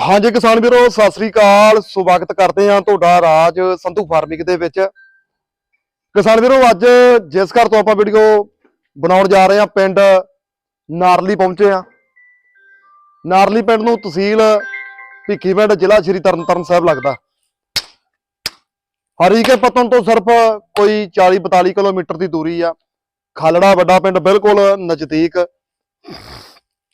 ਹਾਂਜੀ ਕਿਸਾਨ ਵੀਰੋ, ਸਤਿ ਸ੍ਰੀ ਅਕਾਲ। ਸਵਾਗਤ ਕਰਦੇ ਹਾਂ ਤੁਹਾਡਾ ਰਾਜ ਸੰਧੂ ਫਾਰਮਿੰਗ ਦੇ ਵਿੱਚ। ਕਿਸਾਨ ਵੀਰੋ, ਅੱਜ ਜਿਸ ਘਰ ਤੋਂ ਆਪਾਂ ਵੀਡੀਓ ਬਣਾਉਣ ਜਾ ਰਹੇ ਹਾਂ, ਪਿੰਡ ਨਾਰਲੀ ਪਹੁੰਚੇ ਹਾਂ। ਨਾਰਲੀ ਪਿੰਡ ਨੂੰ ਤਹਿਸੀਲ ਭਿੱਖੀਵਿੰਡ ਜ਼ਿਲ੍ਹਾ ਸ਼੍ਰੀ ਤਰਨਤਾਰਨ ਸਾਹਿਬ ਲੱਗਦਾ। ਹਰੀਕੇ ਪਤਨ ਤੋਂ ਸਿਰਫ ਕੋਈ 40 42 ਕਿਲੋਮੀਟਰ ਦੀ ਦੂਰੀ ਆ। ਖਾਲੜਾ ਵੱਡਾ ਪਿੰਡ ਬਿਲਕੁਲ ਨਜ਼ਦੀਕ।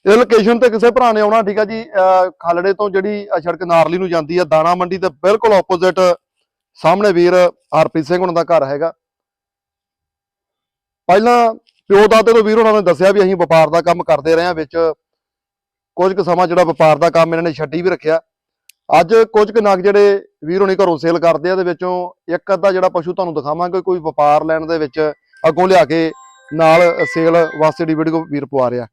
ਇਹ ਲੋਕੇਸ਼ਨ ਤੇ ਕਿਸੇ ਭਰਾ ਨੇ ਆਉਣਾ, ਠੀਕ ਆ ਜੀ, ਅਹ ਖਾਲੜੇ ਤੋਂ ਜਿਹੜੀ ਸੜਕ ਨਾਰਲੀ ਨੂੰ ਜਾਂਦੀ ਆ, ਦਾਣਾ ਮੰਡੀ ਦੇ ਬਿਲਕੁਲ ਆਪੋਜ਼ਿਟ ਸਾਹਮਣੇ ਵੀਰ ਹਰਪ੍ਰੀਤ ਸਿੰਘ ਉਹਨਾਂ ਦਾ ਘਰ ਹੈਗਾ। ਪਹਿਲਾਂ ਪਿਓ ਦਾਦੇ ਤੋਂ ਵੀਰ ਉਹਨਾਂ ਨੇ ਦੱਸਿਆ ਵੀ ਅਸੀਂ ਵਪਾਰ ਦਾ ਕੰਮ ਕਰਦੇ ਰਹੇ ਹਾਂ, ਵਿੱਚ ਕੁਝ ਕੁ ਸਮਾਂ ਜਿਹੜਾ ਵਪਾਰ ਦਾ ਕੰਮ ਇਹਨਾਂ ਨੇ ਛੱਡੀ ਵੀ ਰੱਖਿਆ। ਅੱਜ ਕੁਝ ਕੁ ਨਗ ਜਿਹੜੇ ਵੀਰ ਹੋਣੀ ਘਰੋਂ ਸੇਲ ਕਰਦੇ ਆ ਦੇ ਵਿੱਚੋਂ ਇੱਕ ਅੱਧਾ ਜਿਹੜਾ ਪਸ਼ੂ ਤੁਹਾਨੂੰ ਦਿਖਾਵਾਂਗੇ, ਕੋਈ ਵਪਾਰ ਲੈਣ ਦੇ ਵਿੱਚ ਅੱਗੋਂ ਲਿਆ ਕੇ ਨਾਲ ਸੇਲ ਵਾਸਤੇ ਦੀ ਵੀਡੀਓ ਵੀਰ ਪਵਾ ਰਿਹਾ।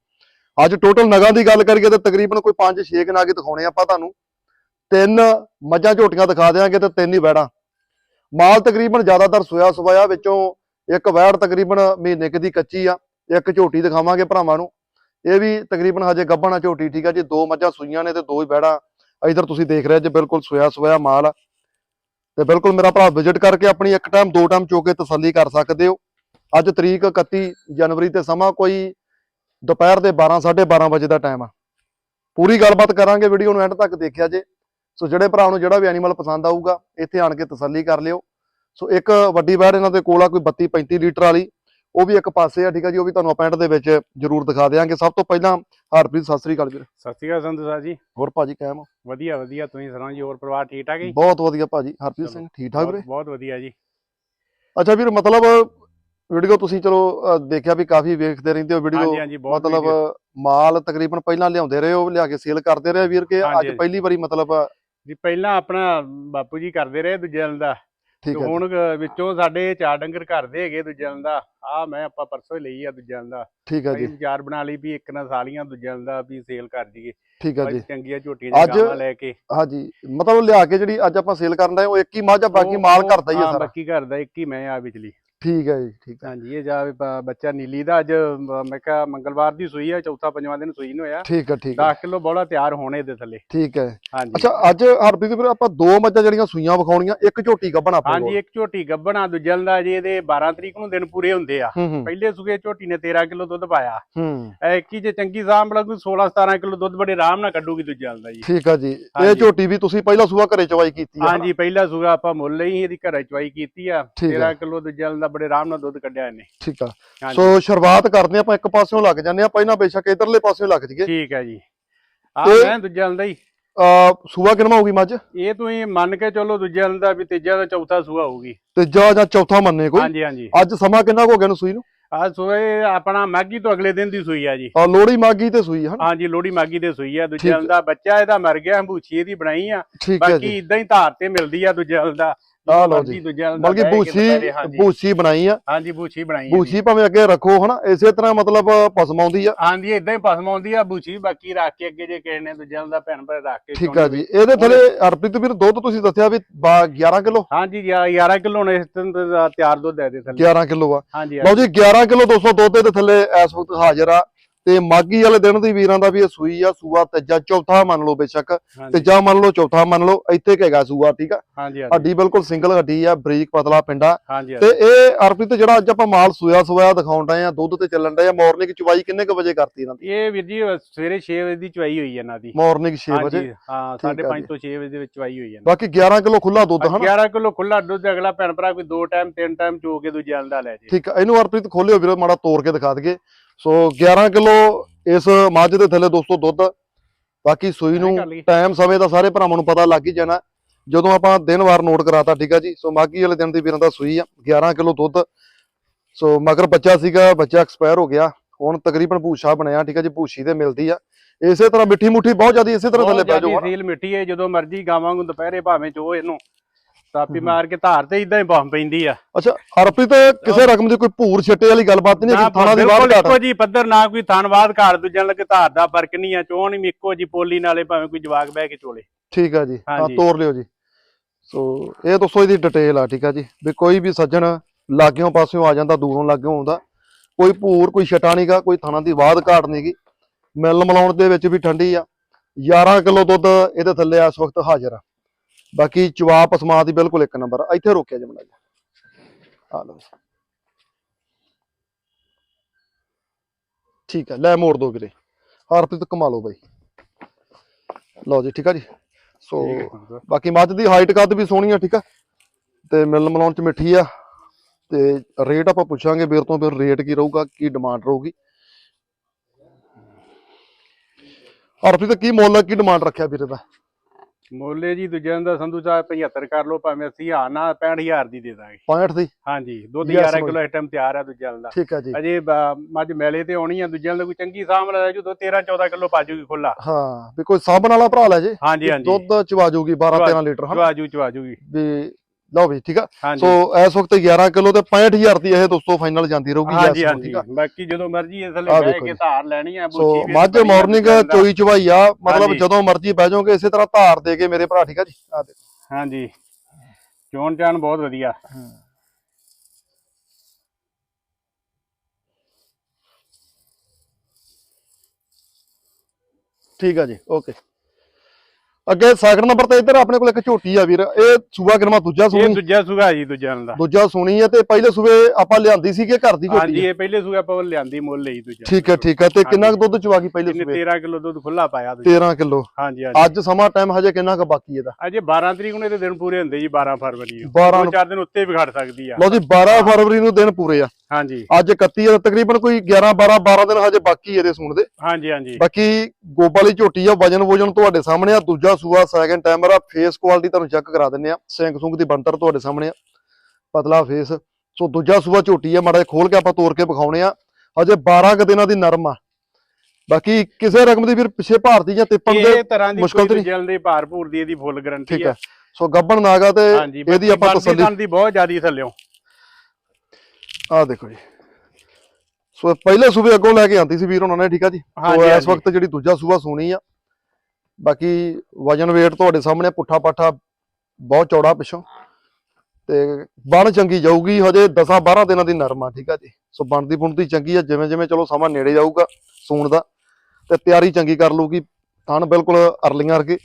ਅੱਜ ਟੋਟਲ ਨਗਾਂ ਦੀ ਗੱਲ ਕਰੀਏ ਤਾਂ ਤਕਰੀਬਨ ਕੋਈ 5-6 ਨਗ ਹੀ ਦਿਖਾਉਣੇ ਆਪਾਂ ਤੁਹਾਨੂੰ। ਤਿੰਨ ਮੱਝਾਂ ਝੋਟੀਆਂ ਦਿਖਾ ਦਿਆਂਗੇ ਤੇ ਤਿੰਨ ਹੀ ਵੈੜਾਂ ਮਾਲ ਤਕਰੀਬਨ ਜ਼ਿਆਦਾਤਰ ਸੋਇਆ ਸਵਾਇਆ, ਵਿੱਚੋਂ ਇੱਕ ਵੈੜ ਤਕਰੀਬਨ ਮਹੀਨੇ ਕੁ ਦੀ ਕੱਚੀ ਆ, ਇੱਕ ਝੋਟੀ ਦਿਖਾਵਾਂਗੇ ਭਰਾਵਾਂ ਨੂੰ। ਇਹ ਵੀ ਤਕਰੀਬਨ ਹਜੇ ਗੱਭਣਾ ਝੋਟੀ, ਠੀਕ ਆ ਜੀ? ਦੋ ਮੱਝਾਂ ਸੂਈਆਂ ਨੇ ਤੇ ਦੋ ਹੀ ਵੈੜਾਂ ਇਧਰ ਤੁਸੀਂ ਦੇਖ ਰਹੇ ਜੇ, ਬਿਲਕੁਲ ਸੋਇਆ ਸੋਇਆ ਮਾਲ ਆ। ਤੇ ਬਿਲਕੁਲ ਮੇਰਾ ਭਰਾ ਵਿਜ਼ਿਟ ਕਰਕੇ ਆਪਣੀ ਇੱਕ ਟਾਈਮ ਦੋ ਟਾਈਮ ਚੋ ਕੇ ਤਸੱਲੀ ਕਰ ਸਕਦੇ ਹੋ। ਅੱਜ ਤਰੀਕ 31 ਜਨਵਰੀ ਤੇ ਸਮਾਂ ਕੋਈ ਦੁਪਹਿਰ ਦੇ 12 12:30 ਵਜੇ ਦਾ ਟਾਈਮ ਆ। ਪੂਰੀ ਗੱਲਬਾਤ ਕਰਾਂਗੇ ਵੀਡੀਓ ਨੂੰ ਐਂਡ ਤੱਕ ਦੇਖਿਆ ਜੇ। ਸੋ ਜਿਹੜੇ ਭਰਾ ਨੂੰ ਜਿਹੜਾ ਵੀ ਐਨੀਮਲ ਪਸੰਦ ਆਊਗਾ ਇੱਥੇ ਆਣ ਕੇ ਤਸੱਲੀ ਕਰ ਲਿਓ। ਸੋ ਇੱਕ ਵੱਡੀ ਵੈੜ ਇਹਨਾਂ ਦੇ ਕੋਲ ਆ ਕੋਈ 32 35 ਲੀਟਰ ਵਾਲੀ। ਉਹ ਵੀ ਇੱਕ ਪਾਸੇ ਆ ਠੀਕ ਆ ਜੀ ਉਹ ਵੀ ਤੁਹਾਨੂੰ ਪੈਂਟ ਦੇ ਵਿੱਚ ਜ਼ਰੂਰ ਦਿਖਾ ਦੇਵਾਂਗੇ ਸਭ ਤੋਂ ਪਹਿਲਾਂ ਹਰਪ੍ਰੀਤ ਸਤਿ ਸ੍ਰੀ ਅਕਾਲ ਵੀਰ। ਸਤਿ ਸ਼੍ਰੀ ਅਕਾਲ ਸੰਧੂ ਸਾਹਿਬ ਜੀ। ਹੋਰ ਭਾਜੀ ਕਾਇਮ ਹੋ? ਵਧੀਆ ਵਧੀਆ ਤੁਸੀਂ ਸੁਣਾਓ ਜੀ ਹੋਰ ਪਰਿਵਾਰ ਠੀਕ ਠਾਕ ਜੀ? ਬਹੁਤ ਵਧੀਆ ਭਾਜੀ। ਹਰਪ੍ਰੀਤ ਸਿੰਘ ਠੀਕ ਠਾਕ ਵੀਰੇ? ਬਹੁਤ ਵਧੀਆ ਜੀ। ਅੱਛਾ ਵੀਰ ਮਤਲਬ ਵੀਡੀਓ ਤੁਸੀਂ ਚਲੋ ਦੇਖਿਆ ਵੀ ਕਾਫੀ ਵੇਖਦੇ ਰਹਿੰਦੇ ਹੋ ਵੀਡੀਓ। ਮਤਲਬ ਮਾਲ ਤਕਰੀਬਨ ਪਹਿਲਾਂ ਲਿਆਉਂਦੇ ਰਹੇ ਹੋ ਲਿਆ ਕੇ ਸੇਲ ਕਰਦੇ ਰਹੇ ਵੀਰ ਕਿ ਅੱਜ ਪਹਿਲੀ ਵਾਰੀ ਮਤਲਬ ਜੀ ਪਹਿਲਾਂ ਆਪਣਾ ਬਾਪੂ ਜੀ ਕਰਦੇ ਰਹੇ ਦੂਜੇ ਦਿਨ ਦਾ ਤੇ ਹੁਣ ਵਿੱਚੋਂ ਸਾਡੇ ਚਾਰ ਡੰਗਰ ਘਰ ਦੇ ਹੈਗੇ ਦੂਜੇ ਦਿਨ ਦਾ। ਆ ਮੈਂ ਆਪਾਂ ਪਰਸੋਂ ਹੀ ਲਈ ਆ ਦੂਜੇ ਦਿਨ ਦਾ। ਠੀਕ ਹੈ ਜੀ। ਵਿਚਾਰ ਬਣਾ ਲਈ ਵੀ ਇੱਕ ਨਾ ਸਾਲੀਆਂ ਦੂਜੇ ਦਿਨ ਦਾ ਵੀ ਸੇਲ ਕਰ ਦਈਏ ਠੀਕ ਹੈ ਜੀ। ਚੰਗੀਆਂ ਝੋਟੀਆਂ ਅੱਜ- ਦੀਆਂ ਗਾਵਾਂ ਲੈ ਕੇ। ਹਾਂਜੀ ਮਤਲਬ ਲਿਆ ਕੇ ਜਿਹੜੀ ਅੱਜ ਆਪਾਂ ਸੇਲ ਕਰਨ ਦਾ ਉਹ ਇੱਕ ਹੀ ਮੱਝ ਬਾਕੀ ਮਾਲ ਕਰਦਾ ਹੀ ਆ ਸਾਰਾ? ਬਾਕੀ ਘਰ ਦਾ ਇੱਕ ਹੀ ਮੈਂ ਆ ਵਿਚਲੀ। ਠੀਕ ਹੈ ਜੀ ਠੀਕ ਹੈ। ਹਾਂਜੀ ਇਹ ਜਾ ਵੀ ਬ- ਬੱਚਾ ਨੀਲੀ ਦਾ ਅੱਜ ਮੈਂ ਕਿਹਾ ਮੰਗਲਵਾਰ ਦੀ ਸੂਈ ਆ ਚੌਥਾ ਪੰਜਵਾਂ ਦਿਨ ਸੂਈ ਨੂੰ ਹੋਇਆ। ਠੀਕ ਹੈ ਠੀਕ ਹੈ। 10 ਕਿਲੋ ਬੋਲਾ ਤਿਆਰ ਹੋਣੇ ਦੇ ਥੱਲੇ। ਠੀਕ ਹੈ। ਹਾਂਜੀ। ਅੱਛਾ ਅੱਜ ਹਰਪ੍ਰੀਤ ਵੀਰ ਆਪਾਂ ਦੋ ਮੱਝਾਂ ਜਿਹੜੀਆਂ ਸੂਈਆਂ ਵਿਖਾਉਣੀਆਂ ਇੱਕ ਝੋਟੀ ਗੱਭਣ ਆਪਣੇ ਹਾਂਜੀ ਇੱਕ ਝੋਟੀ ਗੱਬਣਾ ਦੂਜੇ ਦਾ ਜੀ ਇਹਦੇ 12 ਤਰੀਕ ਨੂੰ ਦਿਨ ਪੂਰੇ ਹੁੰਦੇ ਆ। ਹੂੰ ਹੂੰ। ਪਹਿਲੇ ਸੂਏ ਝੋਟੀ ਨੇ 13 ਕਿਲੋ ਦੁੱਧ ਪਾਇਆ। ਹੂੰ। ਐ ਕੀ ਜੇ ਚੰਗੀ ਸਾਂਭ ਲੱਗੂ 16 17 ਕਿਲੋ ਦੁੱਧ ਬੜੇ ਆਰਾਮ ਨਾਲ ਕੱਢੂਗੀ ਦੂਜੇ ਦਾ ਜੀ। ਠੀਕ ਹੈ ਜੀ। ਇਹ ਹਾਂਜੀ। ਝੋਟੀ ਵੀ ਤੁਸੀਂ ਪਹਿਲਾਂ ਸੂਆ ਘਰੇ ਚਵਾਈ ਕੀਤੀ ਆ ਹਾਂਜੀ ਪਹਿਲਾ ਸੂਆ ਆਪਾਂ ਮੁੱਲ ਲਈ ਇਹਦੀ ਘਰੇ ਚਵਾਈ ਕੀਤੀ ਆ। ਠੀਕ 13 ਹੈ ਕਿਲੋ ਦੂਜੇ ਦਾ ਬੜੇ ਆਰਾਮ ਨਾਲ ਦੁੱਧ ਕੱਢਿਆ ਇਹਨੇ। ਠੀਕ ਆ। ਸੋ ਸ਼ੁਰੂਆਤ ਕਰਦੇ ਆਪਾਂ ਇੱਕ ਪਾਸਿਓਂ ਲੱਗ ਜਾਂਦੇ ਆ ਪਹਿਲਾਂ ਬੇਸ਼ੱਕ ਇਧਰਲੇ ਪਾਸਿਓਂ ਲੱਗ ਜੀਏ ਠੀਕ ਹੈ ਜੀ। ਆ ਤੇ- ਮੈਂ ਦੂਜੇ ਦਾ ਹੀ। ਆ ਸੂਆ ਕਿਨਮਾ ਹੋਊਗੀ ਮੱਝ? ਇਹ ਤੁਸੀਂ ਮੰਨ ਕੇ ਚੱਲੋ ਦੂਜੇ ਦਾ ਵੀ ਤੀਜਾ ਦਾ ਚੌਥਾ ਸੂਆ ਹੋਊਗੀ। ਤੀਜਾ ਜਾਂ ਚੌਥਾ ਮੰਨੇ ਕੋਈ? ਹਾਂਜੀ ਹਾਂਜੀ। ਅੱਜ ਸਮਾਂ ਕਿੰਨਾ ਕੁ ਹੋ ਗਿਆ ਨੂੰ ਸੂਈ ਨੂੰ? ਆ ਸੂਏ ਆਪਣਾ ਮਾਗੀ ਤੋਂ ਅਗਲੇ ਦਿਨ ਦੀ ਸੂਈ ਆ ਜੀ। ਆ ਲੋੜੀ ਮਾਗੀ ਤੇ ਸੂਈ ਹਨ? ਹਾਂਜੀ ਲੋੜੀ ਮਾਗੀ ਦੇ ਸੂਈ ਆ। ਦੂਜੇ ਠੀਕ। ਹਲ ਦਾ ਬੱਚਾ ਇਹਦਾ ਮਰ ਗਿਆ ਹੰਬੂਛੀ ਇਹਦੀ ਬਣਾਈ ਆ। ਬਾਕੀ ਇਦਾਂ ਹੀ ਧਾਰ ਤੇ ਮਿਲਦੀ ਆ ਦੂਜੇ ਹਲ ਆਹ ਲਓ ਜੀ। ਬਲਕਿ ਬੂਸੀ ਬੂਸੀ ਬਣਾਈ ਆ। ਹਾਂਜੀ ਬੂਛੀ ਬਣਾਈ ਆ। ਬੂਸੀ ਭਾਵੇਂ ਅੱਗੇ ਰੱਖੋ ਹਨਾ ਇਸੇ ਤਰ੍ਹਾਂ ਮਤਲਬ ਪਸਮ ਆਉਂਦੀ ਆ। ਹਾਂਜੀ ਇਦਾਂ ਹੀ ਪਸਮ ਆਉਂਦੀ ਆ ਬੂਛੀ ਬਾਕੀ ਰੱਖ ਕੇ ਅੱਗੇ ਜੇ ਕਿਸੇ ਨੇ ਦੂਜੇ ਹਲ ਦਾ ਭੈਣ ਭਰਾ ਰੱਖ ਕੇ ਠੀਕ ਆ ਜੀ। ਇਹਦੇ ਥੱਲੇ ਹਰਪ੍ਰੀਤ ਵੀਰ ਦੁੱਧ ਤੁਸੀਂ ਦੱਸਿਆ ਵੀ ਬਾ- 11 ਕਿਲੋ? ਹਾਂਜੀ ਜੀ 11 ਕਿਲੋ ਨੇ ਇਸ ਤਿਆਰ ਦੁੱਧ ਹੈ ਦੇ ਥੱਲੇ। 11 ਕਿਲੋ ਆ। ਹਾਂਜੀ ਲਓ ਜੀ 11 ਕਿਲੋ 200 ਦੁੱਧ ਦੇ ਥੱਲੇ ਇਸ ਵਕਤ ਹਾਜ਼ਰ ਆ। ਤੇ ਮਾਗੀ ਵਾਲੇ ਦਿਨ ਦੀ ਵੀਰਾਂ ਦਾ ਵੀ ਇਹ ਸੂਈ ਆ ਸੂਆ ਤੀਜਾ ਚੌਥਾ ਮੰਨ ਲਓ ਬੇਸ਼ੱਕ। ਤੀਜਾ ਮੰਨ ਲਓ ਚੌਥਾ ਮੰਨ ਲਓ ਇੱਥੇ ਕਿ ਹੈਗਾ ਸੂਆ ਠੀਕ ਆ? ਹਾਂਜੀ ਹੱਡੀ ਬਿਲਕੁਲ ਸਿੰਗਲ ਹੱਡੀ ਆ ਬਰੀਕ ਪਤਲਾ ਪਿੰਡਾ। ਤੇ ਇਹ ਹਰਪ੍ਰੀਤ ਜਿਹੜਾ ਅੱਜ ਆਪਾਂ ਮਾਲ ਸੋਇਆ ਸੋਇਆ ਦਿਖਾਉਣ ਡਏ ਆ ਦੁੱਧ ਤੇ ਚੱਲਣ ਡਏ ਆ ਮਾਰਨਿੰਗ ਚਵਾਈ ਕਿੰਨੇ ਕੁ ਵਜੇ ਕਰਤੀ ਇਹਨਾਂ ਦੀ? ਇਹ ਵੀਰ ਜੀ ਸਵੇਰੇ 6 ਵਜੇ ਦੀ ਚਵਾਈ ਹੋਈ ਹੈ ਇਹਨਾਂ ਦੀ। ਮਾਰਨਿੰਗ 6 ਵਜੇ। ਹਾਂ ਠੀਕ ਆ 5:30 ਜੀ। ਤੋਂ 6 ਵਜੇ ਦੇ ਵਿੱਚ ਚਵਾਈ ਹੋਈ ਹੈ ਬਾਕੀ 11 ਕਿਲੋ ਖੁੱਲਾ ਦੁੱਧ ਹਨਾ? 11 ਕਿਲੋ ਖੁੱਲਾ ਦੁੱਧ ਅਗਲਾ ਭੈਣ ਭਰਾ ਕੋਈ ਦੋ ਟਾਈਮ ਤਿੰਨ ਟਾਈਮ ਚੋ ਕੇ ਦੂਜੇ ਦਾ ਲੈ ਜੇ। ਠੀਕ ਆ ਇਹਨੂੰ ਹਰਪ੍ਰੀਤ ਖੋਲਿਓ ਵੀਰੋ ਮਾੜਾ ਤੋੜ ਕੇ ਦਿਖਾ ਦਈਏ। ਸੋ 11 ਕਿਲੋ ਇਸ ਮੱਝ ਦੇ ਥੱਲੇ ਦੋਸਤੋ ਦੁੱਧ। ਬਾਕੀ ਸੂਈ ਨੂੰ। ਟਾਈਮ ਸਮੇਂ ਦਾ ਸਾਰੇ ਭਰਾਵਾਂ ਨੂੰ ਪਤਾ ਲੱਗ ਹੀ ਜਾਣਾ। ਜਦੋਂ ਆਪਾਂ ਦਿਨ ਵਾਰ ਨੋਟ ਕਰਾਤਾ ਠੀਕ ਆ ਜੀ? ਸੋ ਮਾਗੀ ਵਾਲੇ ਦਿਨ ਦੀ ਵੀਰਾਂ ਦਾ ਸੂਈ ਆ 11 ਕਿਲੋ ਦੁੱਧ। ਸੋ ਮਗਰ ਬੱਚਾ ਸੀਗਾ ਬੱਚਾ ਐਕਸਪਾਇਰ ਹੋ ਗਿਆ। ਹੁਣ ਤਕਰੀਬਨ ਭੂਸ਼ਾ ਬਣਿਆ ਠੀਕ ਆ ਜੀ? ਭੂਸ਼ੀ ਤੇ ਮਿਲਦੀ ਆ। ਇਸੇ ਤਰ੍ਹਾਂ ਮਿੱਠੀ ਮੁੱਠੀ ਬਹੁਤ ਜ਼ਿਆਦਾ ਇਸੇ ਤਰ੍ਹਾਂ ਥੱਲੇ ਪੈ ਹਨਾ। ਸੀਲ ਮਿੱਟੀ ਹੈ ਜਦੋਂ ਮਰਜ਼ੀ ਗਾਵਾਂ ਨੂੰ ਦੁਪਹਿਰੇ ਭਾਵੇਂ ਚੋ ਇਹਨੂੰ। ਤਾਪੀ ਮਾਰ ਕੇ ਧਾਰ ਤੇ ਇਦਾਂ ਹੀ ਬੰਮ ਪੈਂਦੀ ਆ। ਅੱਛਾ ਹਰਪ੍ਰੀਤ ਕਿਸੇ ਰਕਮ ਦੀ ਕੋਈ ਭੂਰ ਛੱਟੇ ਵਾਲੀ ਗੱਲਬਾਤ ਨਹੀਂ ਹੈ ਕਿ ਥਾਣਾ ਦੀ ਬਾਤ ਘਾਟ ਇੱਕੋ ਜੀ ਪੱਧਰ ਨਾ ਕੋਈ ਥਾਨਵਾਦ ਘਾੜ ਦੂਜਿਆਂ ਲੱਗੇ ਧਾਰ ਦਾ ਫ਼ਰਕ ਨਹੀਂ ਆ ਚੋਣ ਵੀ ਇੱਕੋ ਜੀ ਪੋਲੀ ਨਾਲੇ ਭਾਵੇਂ ਕੋਈ ਜਵਾਕ ਬਹਿ ਕੇ ਚੋਲੇ। ਠੀਕ ਆ ਜੀ ਹਾਂ। ਤੋੜ ਲਿਓ ਜੀ। ਸੋ ਇਹ ਦੋਸਤੋ ਇਹਦੀ ਡਿਟੇਲ ਆ ਠੀਕ ਆ ਜੀ। ਵੀ ਕੋਈ ਵੀ ਸੱਜਣ ਲਾਗਿਓਂ ਪਾਸਿਓਂ ਆ ਜਾਂਦਾ ਦੂਰੋਂ ਲਾਗਿਓਂ ਆਉਂਦਾ ਕੋਈ ਭੂਰ ਕੋਈ ਛਟਾ ਨਹੀਂਗਾ ਕੋਈ ਥਾਣਾ ਦੀ ਬਾਤ ਘਾਟ ਨਹੀਂਗੀ ਮਿਲ ਮਲਾਉਣ ਦੇ ਵਿੱਚ ਵੀ ਠੰਡੀ ਆ। 11 ਕਿਲੋ ਦੁੱਧ ਇਹਦੇ ਥੱਲੇ ਇਸ ਵਕਤ ਹਾਜ਼ਰ ਆ। ਬਾਕੀ ਚਵਾ ਪਸਮਾ ਦੀ ਬਿਲਕੁਲ ਇੱਕ ਨੰਬਰ। ਇੱਥੇ ਰੋਕਿਆ ਜਮਣਾ ਜੀ ਆ ਲਓ। ਠੀਕ ਹੈ ਲੈ ਮੋੜ ਦੋ ਵੀਰੇ। ਹਰਪ੍ਰੀਤ ਕਮਾ ਲਓ ਬਾਈ। ਲਓ ਜੀ ਠੀਕ ਆ ਜੀ। ਸੋ। ਬਾਕੀ ਮੱਝ ਦੀ ਹਾਈਟ ਕੱਦ ਵੀ ਸੋਹਣੀ ਆ ਠੀਕ ਆ। ਤੇ ਮਿਲਣ ਮਲਾਉਣ ਚ ਮਿੱਠੀ ਆ। ਤੇ ਰੇਟ ਆਪਾਂ ਪੁੱਛਾਂਗੇ ਵੀਰ ਤੋਂ ਫਿਰ ਰੇਟ ਕੀ ਰਹੂਗਾ ਕੀ ਡਿਮਾਂਡ ਰਹੂਗੀ। ਹਰਪ੍ਰੀਤ ਕੀ ਮੁੱਲ ਕੀ ਡਿਮਾਂਡ ਰੱਖਿਆ ਵੀਰੇ ਦਾ? ਮੁੱਲੇ ਜੀ ਦੂਜਿਆਂ ਦਾ ਸੰਧੂ ਸਾਹਿਬ 75 ਕਰ ਲਓ ਭਾਵੇਂ ਅਸੀਂ ਹਾਂ ਨਾ 65000 ਦੀ ਦੇ ਦਾਂਗੇ। 65 ਦੀ? ਹਾਂਜੀ ਦੁੱਧ Yes, 11 boy. ਕਿਲੋ ਇਸ ਟਾਈਮ ਤਿਆਰ ਆ ਦੂਜਿਆਂ ਦਾ ਠੀਕ ਹੈ ਜੀ। ਅਜੇ ਮੱਝ ਮੈਲੇ ਤੇ ਆਉਣੀ ਆ ਦੂਜਿਆਂ ਦਾ ਕੋਈ ਚੰਗੀ ਸਾਂਭ ਲੈ ਜੂ 13 14 ਕਿਲੋ ਪਾਜੂਗੀ ਖੁੱਲਾ ਹਾਂ ਵੀ ਕੋਈ ਸਾਬਣ ਵਾਲਾ ਭਰਾ ਲੈ ਜੇ। ਹਾਂਜੀ ਹਾਂਜੀ। ਦੁੱਧ ਚਵਾ ਜਾਊਗੀ 12 ਚਵਾ- 13 ਲੀਟਰ ਹਾਂ ਚਵਾਜੂ ਚਵਾਜੂਗੀ ਵੀ ਲਓ ਵੀ ਠੀਕ ਆ? ਸੋ ਇਸ ਵਕਤ 11 ਕਿਲੋ ਤੇ 65000 ਦੀ ਇਹ ਦੋਸਤੋ ਫਾਈਨਲ ਜਾਂਦੀ ਰਹੂਗੀ ਹਾਂਜੀ ਹਾਂਜੀ। ਬਾਕੀ ਜਦੋਂ ਮਰਜ਼ੀ ਇਸ ਲਈ ਬਹਿ ਕੇ। ਧਾਰ ਲੈਣੀ ਆ ਸੋ ਮੱਝ ਮਾਰਨਿੰਗ ਦਾ। ਚੋਈ ਚਵਾਈ ਆ ਮਤਲਬ। ਜਦੋਂ ਮਰਜ਼ੀ ਬਹਿ ਜਾਓਗੇ ਇਸੇ ਤਰ੍ਹਾਂ ਧਾਰ ਦੇ ਕੇ ਮੇਰੇ ਭਰਾ ਠੀਕ ਆ ਜੀ? ਆ ਹਾਂਜੀ। ਚੋਣ ਚਾਣ ਬਹੁਤ ਵਧੀਆ। ਠੀਕ ਆ ਜੀ ਓਕੇ। ਅੱਗੇ ਸੈਕੰਡ ਨੰਬਰ ਤੇ ਇੱਧਰ ਆਪਣੇ ਕੋਲ ਇੱਕ ਝੋਟੀ ਆ ਵੀਰ ਇਹ ਸੂਬਾ ਗਰਮਾ ਦੂਜਾ ਇਹ ਸੂਣੀ ਦੂਜਾ ਸੁਗਾ ਜੀ ਦੂਜਿਆਂ ਦਾ। ਦੂਜਾ ਸੂਣੀ ਆ ਤੇ ਪਹਿਲੇ ਸੂਬੇ ਆਪਾਂ ਲਿਆਂਦੀ ਸੀਗੇ ਘਰ ਦੀ ਝੋਟੀ ਹਾਂਜੀ ਆ। ਇਹ ਪਹਿਲੇ ਸੁਗਾ ਆਪਾਂ ਲਿਆਂਦੀ ਮੁੱਲ ਲਈ ਦੂਜਾ। ਠੀਕ ਹੈ ਠੀਕ ਹੈ ਤੇ ਕਿੰਨਾ ਕੁ ਦੁੱਧ ਚਵਾ ਗਈ ਪਹਿਲੇ ਇਹਨੇ ਸੂਬੇ 13 ਕਿਲੋ ਦੁੱਧ ਖੁੱਲਾ ਪਾਇਆ ਦੂਜਾ। 13 ਕਿਲੋ। ਹਾਂਜੀ ਹਾਂਜੀ। ਅੱਜ ਸਮਾਂ ਟਾਈਮ ਹਜੇ ਕਿੰਨਾ ਕੁ ਬਾਕੀ ਇਹਦਾ? ਅਜੇ 12 ਤਰੀਕ ਨੂੰ ਇਹਦੇ ਦਿਨ ਪੂਰੇ ਹੁੰਦੇ ਜੀ 12 ਫਰਵਰੀ ਨੂੰ। 12 ਦੋ ਨੂੰ ਚਾਰ ਦਿਨ ਉੱਤੇ ਵੀ ਖੜ ਸਕਦੀ ਆ। ਲਓ ਜੀ 12 ਫਰਵਰੀ ਨੂੰ ਦਿਨ ਪੂਰੇ ਆ। ਹਾਂਜੀ। ਅੱਜ 31 ਆ ਤਕਰੀਬਨ ਕੋਈ 11 12 12 ਦਿਨ ਹਜੇ ਬਾਕੀ ਇਹਦੇ ਸੂਣ ਦੇ ਹਾਂਜੀ ਹਾਂਜੀ। ਬਾਕੀ ਗੋਬ ਵਾਲੀ ਝੋਟੀ ਆ ਵਜਨ ਵਜਨ ਤੁਹਾਡੇ ਸਾਹਮਣੇ ਆ ਦੂਜਾ ਸੂਆ ਸੈਕੰਡ ਟਾਈਮਰ ਆ ਫੇਸ ਕੁਆਲਿਟੀ ਤੁਹਾਨੂੰ ਚੈੱਕ ਕਰਾ ਦਿੰਨੇ ਆ। ਸਿੰਗ ਸੁੰਗ ਦੀ ਬੰਤਰ ਤੁਹਾਡੇ ਸਾਹਮਣੇ ਆ ਪਤਲਾ ਫੇਸ ਸੋ ਦੂਜਾ ਸੂਆ ਝੋਟੀ ਆ ਮਾੜਾ ਖੋਲ ਕੇ ਆਪਾਂ ਤੋੜ ਕੇ ਵਿਖਾਉਣੇ ਆ। ਹਜੇ 12 ਕੁ ਦਿਨਾਂ ਦੀ ਨਰਮ ਆ। ਬਾਕੀ ਕਿਸੇ ਰਕਮ ਦੀ ਫਿਰ ਪਿੱਛੇ ਭਾਰਤੀ ਜਾਂ ਤਿੱਪਣ ਦੇ ਮੁਸ਼ਕਲ ਤੇ ਕੋਈ ਨਹੀਂ। ਜਲ ਦੇ ਭਾਰਪੂਰ ਦੀ ਇਹਦੀ ਫੁੱਲ ਗਾਰੰਟੀ ਆ। ਸੋ ਗੱਬਣ ਨਾਗਾ ਤੇ ਇਹਦੀ ਆਪਾਂ ਤਸੱਲੀ ਬਹੁਤ ਜ਼ਿਆਦੀ ਥੱਲਿਓ ਆ ਦੇਖੋ ਜੀ। ਸੋ ਪਹਿਲੇ ਸੂਬੇ ਅੱਗੋਂ ਲੈ ਕੇ ਆਂਦੀ ਸੀ ਵੀਰ ਉਹਨਾਂ ਨੇ ਠੀਕ ਆ ਜੀ? ਸੋ ਇਸ। ਵਕਤ ਜਿਹੜੀ ਦੂਜਾ ਸੂਬਾ ਸੋਣੀ ਆ ਬਾਕੀ ਵਜਨ weight ਤੁਹਾਡੇ ਸਾਹਮਣੇ ਪੁੱਠਾ ਪਾਠਾ ਬਹੁਤ ਚੌੜਾ ਪਿੱਛੋਂ। ਤੇ ਬਣ ਚੰਗੀ ਜਾਊਗੀ ਹਜੇ 10 12 ਦਿਨਾਂ ਦੀ ਨਰਮ ਠੀਕ ਆ ਜੀ। ਸੋ ਬਣਦੀ ਬੁਣਦੀ ਚੰਗੀ ਆ ਜਿਵੇਂ ਜਿਵੇਂ ਚਲੋ ਸਮਾਂ ਨੇੜੇ ਜਾਊਗਾ ਸੂਣ ਦਾ ਤੇ ਤਿਆਰੀ ਚੰਗੀ ਕਰ ਲੂਗੀ ਥਣ ਬਿਲਕੁਲ ਅਰਲੀਆਂ ਵਰਗੇ।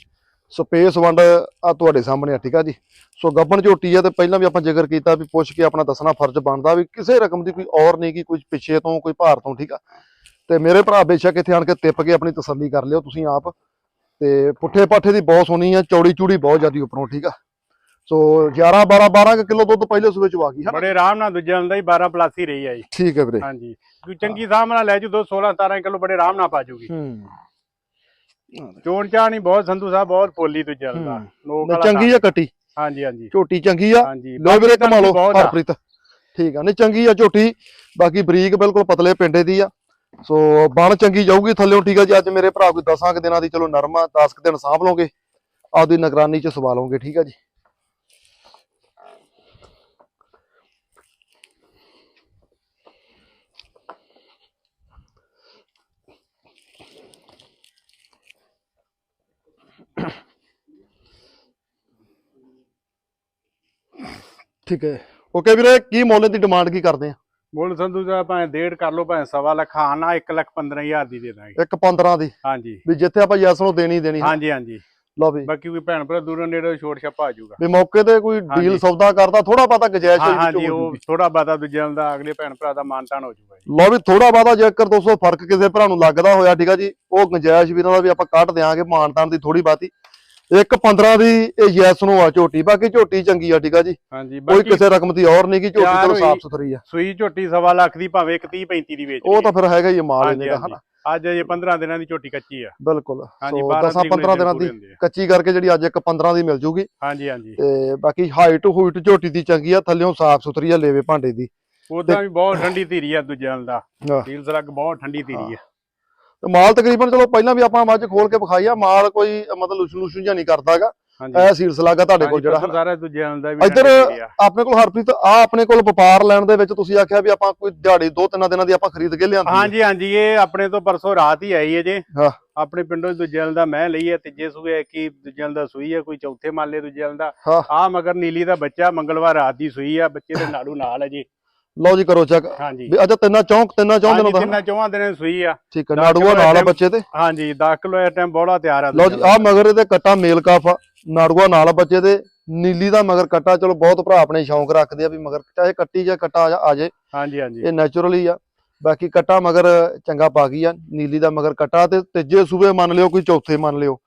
ਸਪੇਸ ਵੰਡ ਆ ਤੁਹਾਡੇ ਸਾਹਮਣੇ ਆ ਠੀਕ ਆ ਜੀ? ਸੋ ਗੱਬਣ ਝੋਟੀ ਆ ਤੇ ਪਹਿਲਾਂ ਵੀ ਆਪਾਂ ਜ਼ਿਕਰ ਕੀਤਾ ਵੀ ਪੁੱਛ ਕੇ ਆਪਣਾ ਦੱਸਣਾ ਫਰਜ਼ ਬਣਦਾ ਵੀ ਕਿਸੇ ਰਕਮ ਦੀ ਕੋਈ ਔਰ ਨਹੀਂ ਕਿ ਕੋਈ ਪਿੱਛੇ ਤੋਂ ਕੋਈ ਭਾਰ ਤੋਂ ਠੀਕ ਆ? ਤੇ ਮੇਰੇ ਭਰਾ ਬੇਸ਼ੱਕ ਇੱਥੇ ਆਣ ਕੇ ਤਿੱਪ ਕੇ ਆਪਣੀ ਤਸੱਲੀ ਕਰ ਲਿਓ ਤੁਸੀਂ ਆਪ। ਤੇ ਪੁੱਠੇ ਪਾਠੇ ਦੀ ਬਹੁਤ ਸੋਹਣੀ ਆ ਚੌੜੀ ਚੂੜੀ ਬਹੁਤ ਜ਼ਿਆਦੀ ਉੱਪਰੋਂ ਠੀਕ ਆ? ਸੋ 11 12 12 ਕਿਲੋ ਦੁੱਧ ਪਹਿਲੇ ਸੂਬੇ ਚ ਆ ਗਈ ਹੈ ਬੜੇ ਆਰਾਮ ਨਾਲ ਦੂਜਾ ਹੁੰਦਾ ਹੀ 12 ਪਲੱਸ ਹੀ ਰਹੀ ਆ ਜੀ। ਠੀਕ ਹੈ ਵੀਰੇ। ਹਾਂਜੀ। ਕੋਈ ਚੰਗੀ ਨਾਲ ਲੈ ਜੂ ਦੋ 16 17 ਕਿਲੋ ਬੜੇ ਆਰਾਮ ਨਾਲ ਪਾਜੂਗੀ ਹੂੰ। ਚੋਣ ਚਾਣ ਹੀ ਬਹੁਤ ਸੰਧੂ ਸਾਹਿਬ ਬਹੁਤ ਪੋਲੀ ਦੂਜਾ ਦਾ ਹੂੰ। ਲੋਕ ਨਹੀਂ, ਚੰਗੀ ਆ ਕੱਟੀ। ਹਾਂਜੀ ਹਾਂਜੀ। ਝੋਟੀ ਚੰਗੀ ਆ। ਲੋ ਵੀਰੇ ਕਮਾ ਆ। ਹਰਪ੍ਰੀਤ। ਠੀਕ ਆ ਨਹੀਂ ਚੰਗੀ ਆ ਝੋਟੀ। ਬਾਕੀ ਬਰੀਕ ਬਿਲਕੁਲ ਪਤਲੇ ਪਿੰਡੇ ਦੀ ਆ। ਸੋ ਬਣ ਚੰਗੀ ਜਾਊਗੀ ਥੱਲੇੋਂ ਠੀਕ ਆ ਜੀ। ਅੱਜ ਮੇਰੇ ਭਰਾ ਕੋਈ 10 ਕੁ ਦਿਨਾਂ ਦੀ ਚਲੋ ਨਰਮ ਆ 10 ਕੁ ਦਿਨ ਸਾਂਭ ਲਓਗੇ। ਆਪਦੀ ਨਿਗਰਾਨੀ ਚ ਸਵਾ ਲਓਗੇ ਠੀਕ ਆ ਜੀ। ਠੀਕ ਹੈ ਓਕੇ ਵੀਰੇ ਕੀ ਮੁੱਲ ਦੀ ਡਿਮਾਂਡ ਕੀ ਕਰਦੇ ਆ? ਮੁੱਲ ਸੰਧੂ ਸਾਹਿਬ ਭਾਵੇਂ ਡੇਢ ਕਰ ਲਓ ਭਾਵੇਂ ਸਵਾ ਲੱਖ ਹਾਂ ਨਾ 1 ਲੱਖ 15000 ਦੀ ਦੇ ਦਾਂਗੇ। ਇੱਕ 15 ਦੀ? ਹਾਂਜੀ। ਵੀ ਜਿੱਥੇ ਆਪਾਂ ਯੈਸ ਨੂੰ ਦੇਣੀ ਦੇਣੀ। ਹਾਂਜੀ ਹਾਂਜੀ। ਲਓ ਵੀ। ਬਾਕੀ ਕੋਈ ਭੈਣ ਭਰਾ ਦੂਰੋਂ ਨੇੜੇ ਛੋਟ ਛੱਪਾ ਆ ਜਾਊਗਾ। ਵੀ ਮੌਕੇ ਤੇ ਕੋਈ ਡੀਲ। ਸੌਦਾ ਕਰਦਾ ਥੋੜਾ ਬਹੁਤਾ ਗੁੰਜਾਇਸ਼ ਹਾਂ ਹੋਈ ਹਾਂਜੀ ਉਹ। ਥੋੜਾ ਬਾਤਾ ਦੂਜਿਆਂ ਦਾ ਅਗਲੇ ਭੈਣ ਭਰਾ ਦਾ ਮਾਨਤਾਨ ਹੋ ਜਾਊਗਾ ਜੀ। ਲਓ ਵੀ ਥੋੜਾ ਬਹੁਤਾ ਜੇਕਰ ਦੋਸਤੋ ਫ਼ਰਕ ਕਿਸੇ ਭਰਾ ਨੂੰ ਲੱਗਦਾ ਹੋਇਆ ਠੀਕ ਆ ਜੀ ਉਹ ਗੁੰਜਾਇਸ਼ ਵੀਰਾਂ ਦਾ ਵੀ ਆਪਾਂ ਕੱਢ ਦਿਆਂਗੇ ਮਾਨਤਾਨ ਦੀ ਥੋੜੀ ਬਾਤੀ ਇੱਕ 15 ਦੀ ਇਹ ਯੈਸ ਨੂੰ ਆ ਝੋਟੀ ਬਾਕੀ ਝੋਟੀ ਚੰਗੀ ਆ ਠੀਕ ਆ ਜੀ। ਹਾਂਜੀ ਕੋਈ ਕਿਸੇ ਰਕਮ ਦੀ ਔਰ ਨਹੀਂ ਕਿ ਝੋਟੀ ਹੋਈ। ਸਾਫ਼ ਸੁਥਰੀ ਆ। ਸੂਈ ਝੋਟੀ ਸਵਾ ਲੱਖ ਦੀ ਭਾਵੇਂ ਇੱਕ 30 35 ਦੀ ਵੇਚ ਉਹ ਤਾਂ ਫਿਰ ਹੈਗਾ ਹੀ ਮਾਲ ਇਹਨੇ ਦਾ। ਹਨਾ। ਅੱਜ ਅਜੇ 15 ਦਿਨਾਂ ਦੀ ਝੋਟੀ ਕੱਚੀ ਆ। ਬਿਲਕੁਲ। ਹਾਂਜੀ ਸੋ 12 10 15 ਦਿਨਾਂ ਦੀ ਕੱਚੀ ਕਰਕੇ ਜਿਹੜੀ ਅੱਜ ਇੱਕ 15 ਦੀ ਮਿਲ ਜੂਗੀ। ਹਾਂਜੀ ਹਾਂਜੀ। ਤੇ ਬਾਕੀ ਹਾਈਟ ਹੂਈਟ ਝੋਟੀ ਦੀ ਚੰਗੀ ਆ ਥੱਲਿਓਂ ਸਾਫ਼ ਸੁਥਰੀ ਆ ਲੇਵੇ ਭਾਂਡੇ ਦੀ। ਉਦਾਂ ਵੀ ਬਹੁਤ ਠੰਡੀ ਧੀਰੀ ਆ ਦੂਜਿਆਂ ਦਾ। ਹਾਂ। ਸੀਲ ਸਲੱਗ ਬਹੁਤ ਠੰਡੀ ਧੀਰੀ ਆ। ਤੇ ਮਾਲ ਤਕਰੀਬਨ ਚਲੋ ਪਹਿਲਾਂ ਵੀ ਆਪਾਂ ਮੱਝ ਖੋਲ ਕੇ ਵਿਖਾਈ ਆ ਮਾਲ ਕੋਈ ਮਤਲਬ ਲੁਸ਼ਨ ਲੁਸ਼ਨ ਜਿਹਾ ਨਹੀਂ ਕਰਦਾਗਾ ਇਹ ਸੀਲਸ ਲੱਗਾ ਤੁਹਾਡੇ ਕੋਲ ਜਿਹੜਾ। ਸਾਰਾ ਦੂਜਿਆਂ ਦਾ ਵੀ ਇੱਧਰ। ਆਪਣੇ ਕੋਲ ਹਰਪ੍ਰੀਤ ਆ ਆਪਣੇ ਕੋਲ ਵਪਾਰ ਲੈਣ ਦੇ ਵਿੱਚ ਤੁਸੀਂ ਆਖਿਆ ਵੀ ਆਪਾਂ ਕੋਈ ਦਿਹਾੜੀ ਦੋ ਤਿੰਨ ਦਿਨਾਂ ਦੀ ਆਪਾਂ ਖਰੀਦ ਕੇ ਲਿਆਂਦੀ। ਹਾਂਜੀ ਹਾਂਜੀ ਇਹ ਆਪਣੇ ਤੋਂ ਪਰਸੋਂ ਰਾਤ ਹੀ ਆਈ ਹੈ ਜੇ ਹਾਂ। ਆਪਣੇ ਪਿੰਡੋਂ ਦੂਜਿਆਂ ਦਾ ਮੈਂ ਲਈ ਹੈ ਤੀਜੇ ਸੂਏ ਕੀ ਦੂਜਿਆਂ ਦਾ ਸੂਈ ਹੈ ਕੋਈ ਚੌਥੇ ਮਾਲੇ ਦੂਜਿਆਂ ਦਾ ਹਾਂ। ਆ ਮਗਰ ਨੀਲੀ ਦਾ ਬੱਚਾ ਮੰਗਲਵਾਰ ਰਾਤ ਦੀ ਸੂਈ ਆ ਬੱਚੇ ਦੇ ਨਾੜੂ ਨਾਲ ਹੈ ਜੀ ਲਓ ਜੀ ਕਰੋ ਚੈੱਕ ਹਾਂਜੀ। ਵੀ ਅੱਛਾ ਤਿੰਨਾਂ ਚੌਂਕ ਤਿੰਨਾਂ ਚੌਂਕ ਦਿਨਾਂ ਦਾ। ਤਿੰਨਾਂ ਚੌਹਾਂ ਦਿਨਾਂ ਸੂਈ ਆ। ਠੀਕ ਹੈ ਨਾੜੂਆ ਨਾਲ ਆ ਬੱਚੇ ਤੇ। ਹਾਂਜੀ 10 ਕਿਲੋ ਇਸ ਟਾਈਮ ਬੋਲਾ ਤਿਆਰ ਆ ਲਓ ਜੀ ਆ ਮਗਰ ਇਹਦੇ ਕੱਟਾ ਮੇਲ ਕਾਫ ਆ। ਨਾੜੂਆ ਨਾਲ ਆ ਬੱਚੇ ਦੇ ਨੀਲੀ ਦਾ ਮਗਰ ਕੱਟਾ। ਚਲੋ ਬਹੁਤ ਭਰਾ ਆਪਣੇ ਸ਼ੌਂਕ ਰੱਖਦੇ ਆ ਵੀ ਮਗਰ ਚਾਹੇ ਕੱਟੀ ਜਾਂ ਕੱਟਾ ਆ ਜੇ। ਹਾਂਜੀ ਹਾਂਜੀ। ਇਹ ਨੇਚਰਲੀ ਆ। ਬਾਕੀ ਕੱਟਾ ਮਗਰ ਚੰਗਾ ਪਾ ਗਈ ਆ। ਨੀਲੀ ਦਾ ਮਗਰ ਕੱਟਾ ਤੇ ਤੀਜੇ ਸੂਬੇ ਮੰਨ ਲਿਓ ਕੋਈ ਚੌਥੇ ਮੰਨ ਲਿਓ।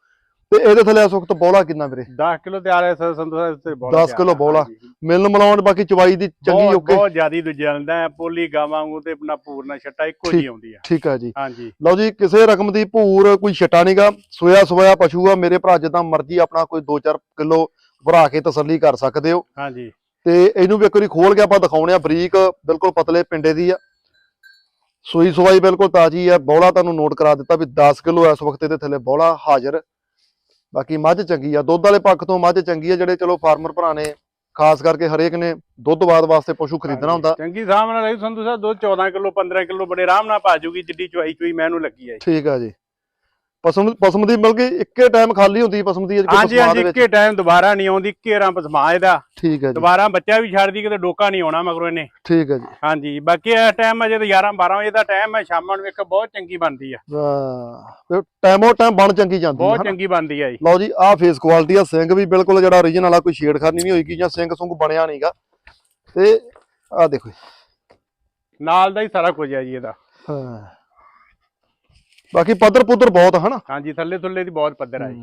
ਤੇ ਇਹਦੇ ਥੱਲੇ ਇਸ ਵਕਤ ਬੋਲਾ ਕਿੰਨਾ ਵੀਰੇ? 10 ਕਿਲੋ ਤਿਆਰ ਹੈ ਸਰ ਸੰਤੋਸ਼ ਸਾਹਿਬ ਤੇ ਬੋਲਾ 10 ਤਿਆਰ ਕਿਲੋ ਬੋਲਾ। ਮਿਲਣ ਮਿਲਾਉਣ ਬਾਕੀ ਚਵਾਈ ਦੀ ਚੰਗੀ ਓਕੇ। ਬਹੁਤ ਜ਼ਿਆਦੀ ਦੂਜੇ ਆਂਦਾ ਹੈ। ਪੋਲੀ ਗਾਵਾਂ ਵਾਂਗੂ ਤੇ ਆਪਣਾ ਪੂਰਨਾ ਛੱਟਾ ਇੱਕੋ। ਜੀ ਆਉਂਦੀ ਆ। ਠੀਕ ਆ ਜੀ। ਹਾਂਜੀ। ਲਓ ਜੀ ਕਿਸੇ ਰਕਮ ਦੀ ਭੂਰ ਕੋਈ ਛਟਾ ਨਹੀਂਗਾ ਸੋਇਆ ਸੋਇਆ ਪਸ਼ੂ ਆ। ਮੇਰੇ ਭਰਾ ਜਿੱਦਾਂ ਮਰਜ਼ੀ ਆਪਣਾ ਕੋਈ 2-4 ਕਿਲੋ ਭਰਾ ਕੇ ਤਸੱਲੀ ਕਰ ਸਕਦੇ ਹੋ। ਹਾਂਜੀ। ਤੇ ਇਹਨੂੰ ਵੀ ਇੱਕ ਵਾਰੀ ਖੋਲ ਕੇ ਆਪਾਂ ਦਿਖਾਉਣੇ ਆ। ਬਰੀਕ ਬਿਲਕੁਲ ਪਤਲੇ ਪਿੰਡੇ ਦੀ ਆ। ਸੂਈ ਸਵਾਈ ਬਿਲਕੁਲ ਤਾਜੀ ਆ। ਬੌਲਾ ਤੁਹਾਨੂੰ ਨੋਟ ਕਰਾ ਦਿੱਤਾ ਵੀ 10 ਕਿਲੋ ਇਸ ਵਕਤ ਇਹਦੇ ਥੱਲੇ ਬੌਲਾ ਹਾਜ਼ਰ। ਬਾਕੀ ਮੱਝ ਚੰਗੀ ਆ ਦੁੱਧ ਵਾਲੇ ਪੱਖ ਤੋਂ ਮੱਝ ਚੰਗੀ ਆ ਜਿਹੜੇ ਚਲੋ ਫਾਰਮਰ ਭਰਾ ਨੇ ਖਾਸ ਕਰਕੇ ਹਰੇਕ ਨੇ ਦੁੱਧਵਾਦ ਵਾਸਤੇ ਪਸ਼ੂ ਖਰੀਦਣਾ ਹੁੰਦਾ ਚੰਗੀ ਸਾਹਮ ਨਾਲ ਰਹੀ ਸੰਤੋਸ਼ ਸਾਹਿਬ ਦੁੱਧ 14 ਕਿਲੋ 15 ਕਿਲੋ ਬੜੇ ਆਰਾਮ ਨਾਲ ਪਾ ਜੂਗੀ ਜਿੱਡੀ ਚੁਆਈ ਚੁਈ ਮੈਨੂੰ ਲੱਗੀ ਆ। ਠੀਕ ਆ ਜੀ ਪਸਮ ਪਸਮ ਦੀ ਮਿਲ ਗਈ ਇੱਕੇ ਟਾਈਮ ਖਾਲੀ ਹੁੰਦੀ ਪਸਮ ਦੀ ਹਾਂਜੀ ਹਾਂਜੀ ਇੱਕੇ ਟਾਈਮ ਦੁਬਾਰਾ ਨਹੀਂ ਆਉਂਦੀ ਇੱਕੇ ਰਾਂ ਪਸਮਾ ਇਹਦਾ। ਠੀਕ ਹੈ ਜੀ। ਦੁਬਾਰਾ ਬੱਚਾ ਵੀ ਛੱਡਦੀ ਕਿਤੇ ਡੋਕਾ ਨਹੀਂ ਆਉਣਾ ਮਗਰੋਂ ਇਹਨੇ। ਠੀਕ ਹੈ ਜੀ। ਹਾਂਜੀ ਬਾਕੀ ਇਹ ਟਾਈਮ ਅਜੇ ਤਾਂ 11 12 ਵਜੇ ਦਾ ਟਾਈਮ ਹੈ ਸ਼ਾਮਾਂ ਨੂੰ ਵੇਖ ਬਹੁਤ ਚੰਗੀ ਬਣਦੀ ਆ। ਹਾਂ ਟਾਈਮੋ ਟਾਈਮ ਬਣ ਚੰਗੀ ਜਾਂਦੀ ਬਹੁਤ? ਚੰਗੀ ਬਣਦੀ ਆ ਜੀ। ਲਓ ਜੀ ਆਹ ਫੇਸ ਕੁਆਲਿਟੀ ਆ ਸਿੰਘ ਵੀ ਬਿਲਕੁਲ ਜਿਹੜਾ origignal ਆ ਕੋਈ ਛੇੜਖਾਨੀ ਨਹੀਂ ਹੋਈਗੀ ਜਾਂ ਸਿੰਘ ਸੁੰਗ ਬਣਿਆ ਨਹੀਂਗਾ ਤੇ ਆਹ ਦੇਖੋ। ਨਾਲ ਦਾ ਹੀ ਸਾਰਾ ਕੁਝ ਆ ਜੀ ਇਹਦਾ। ਹਾਂ। ਬਾਕੀ ਪੱਧਰ ਪੁੱਧਰ ਬਹੁਤ ਆ, ਹਨਾ? ਹਾਂਜੀ ਥੱਲੇ ਥੱਲੇ ਦੀ ਬਹੁਤ ਪੱਧਰ ਆ ਜੀ।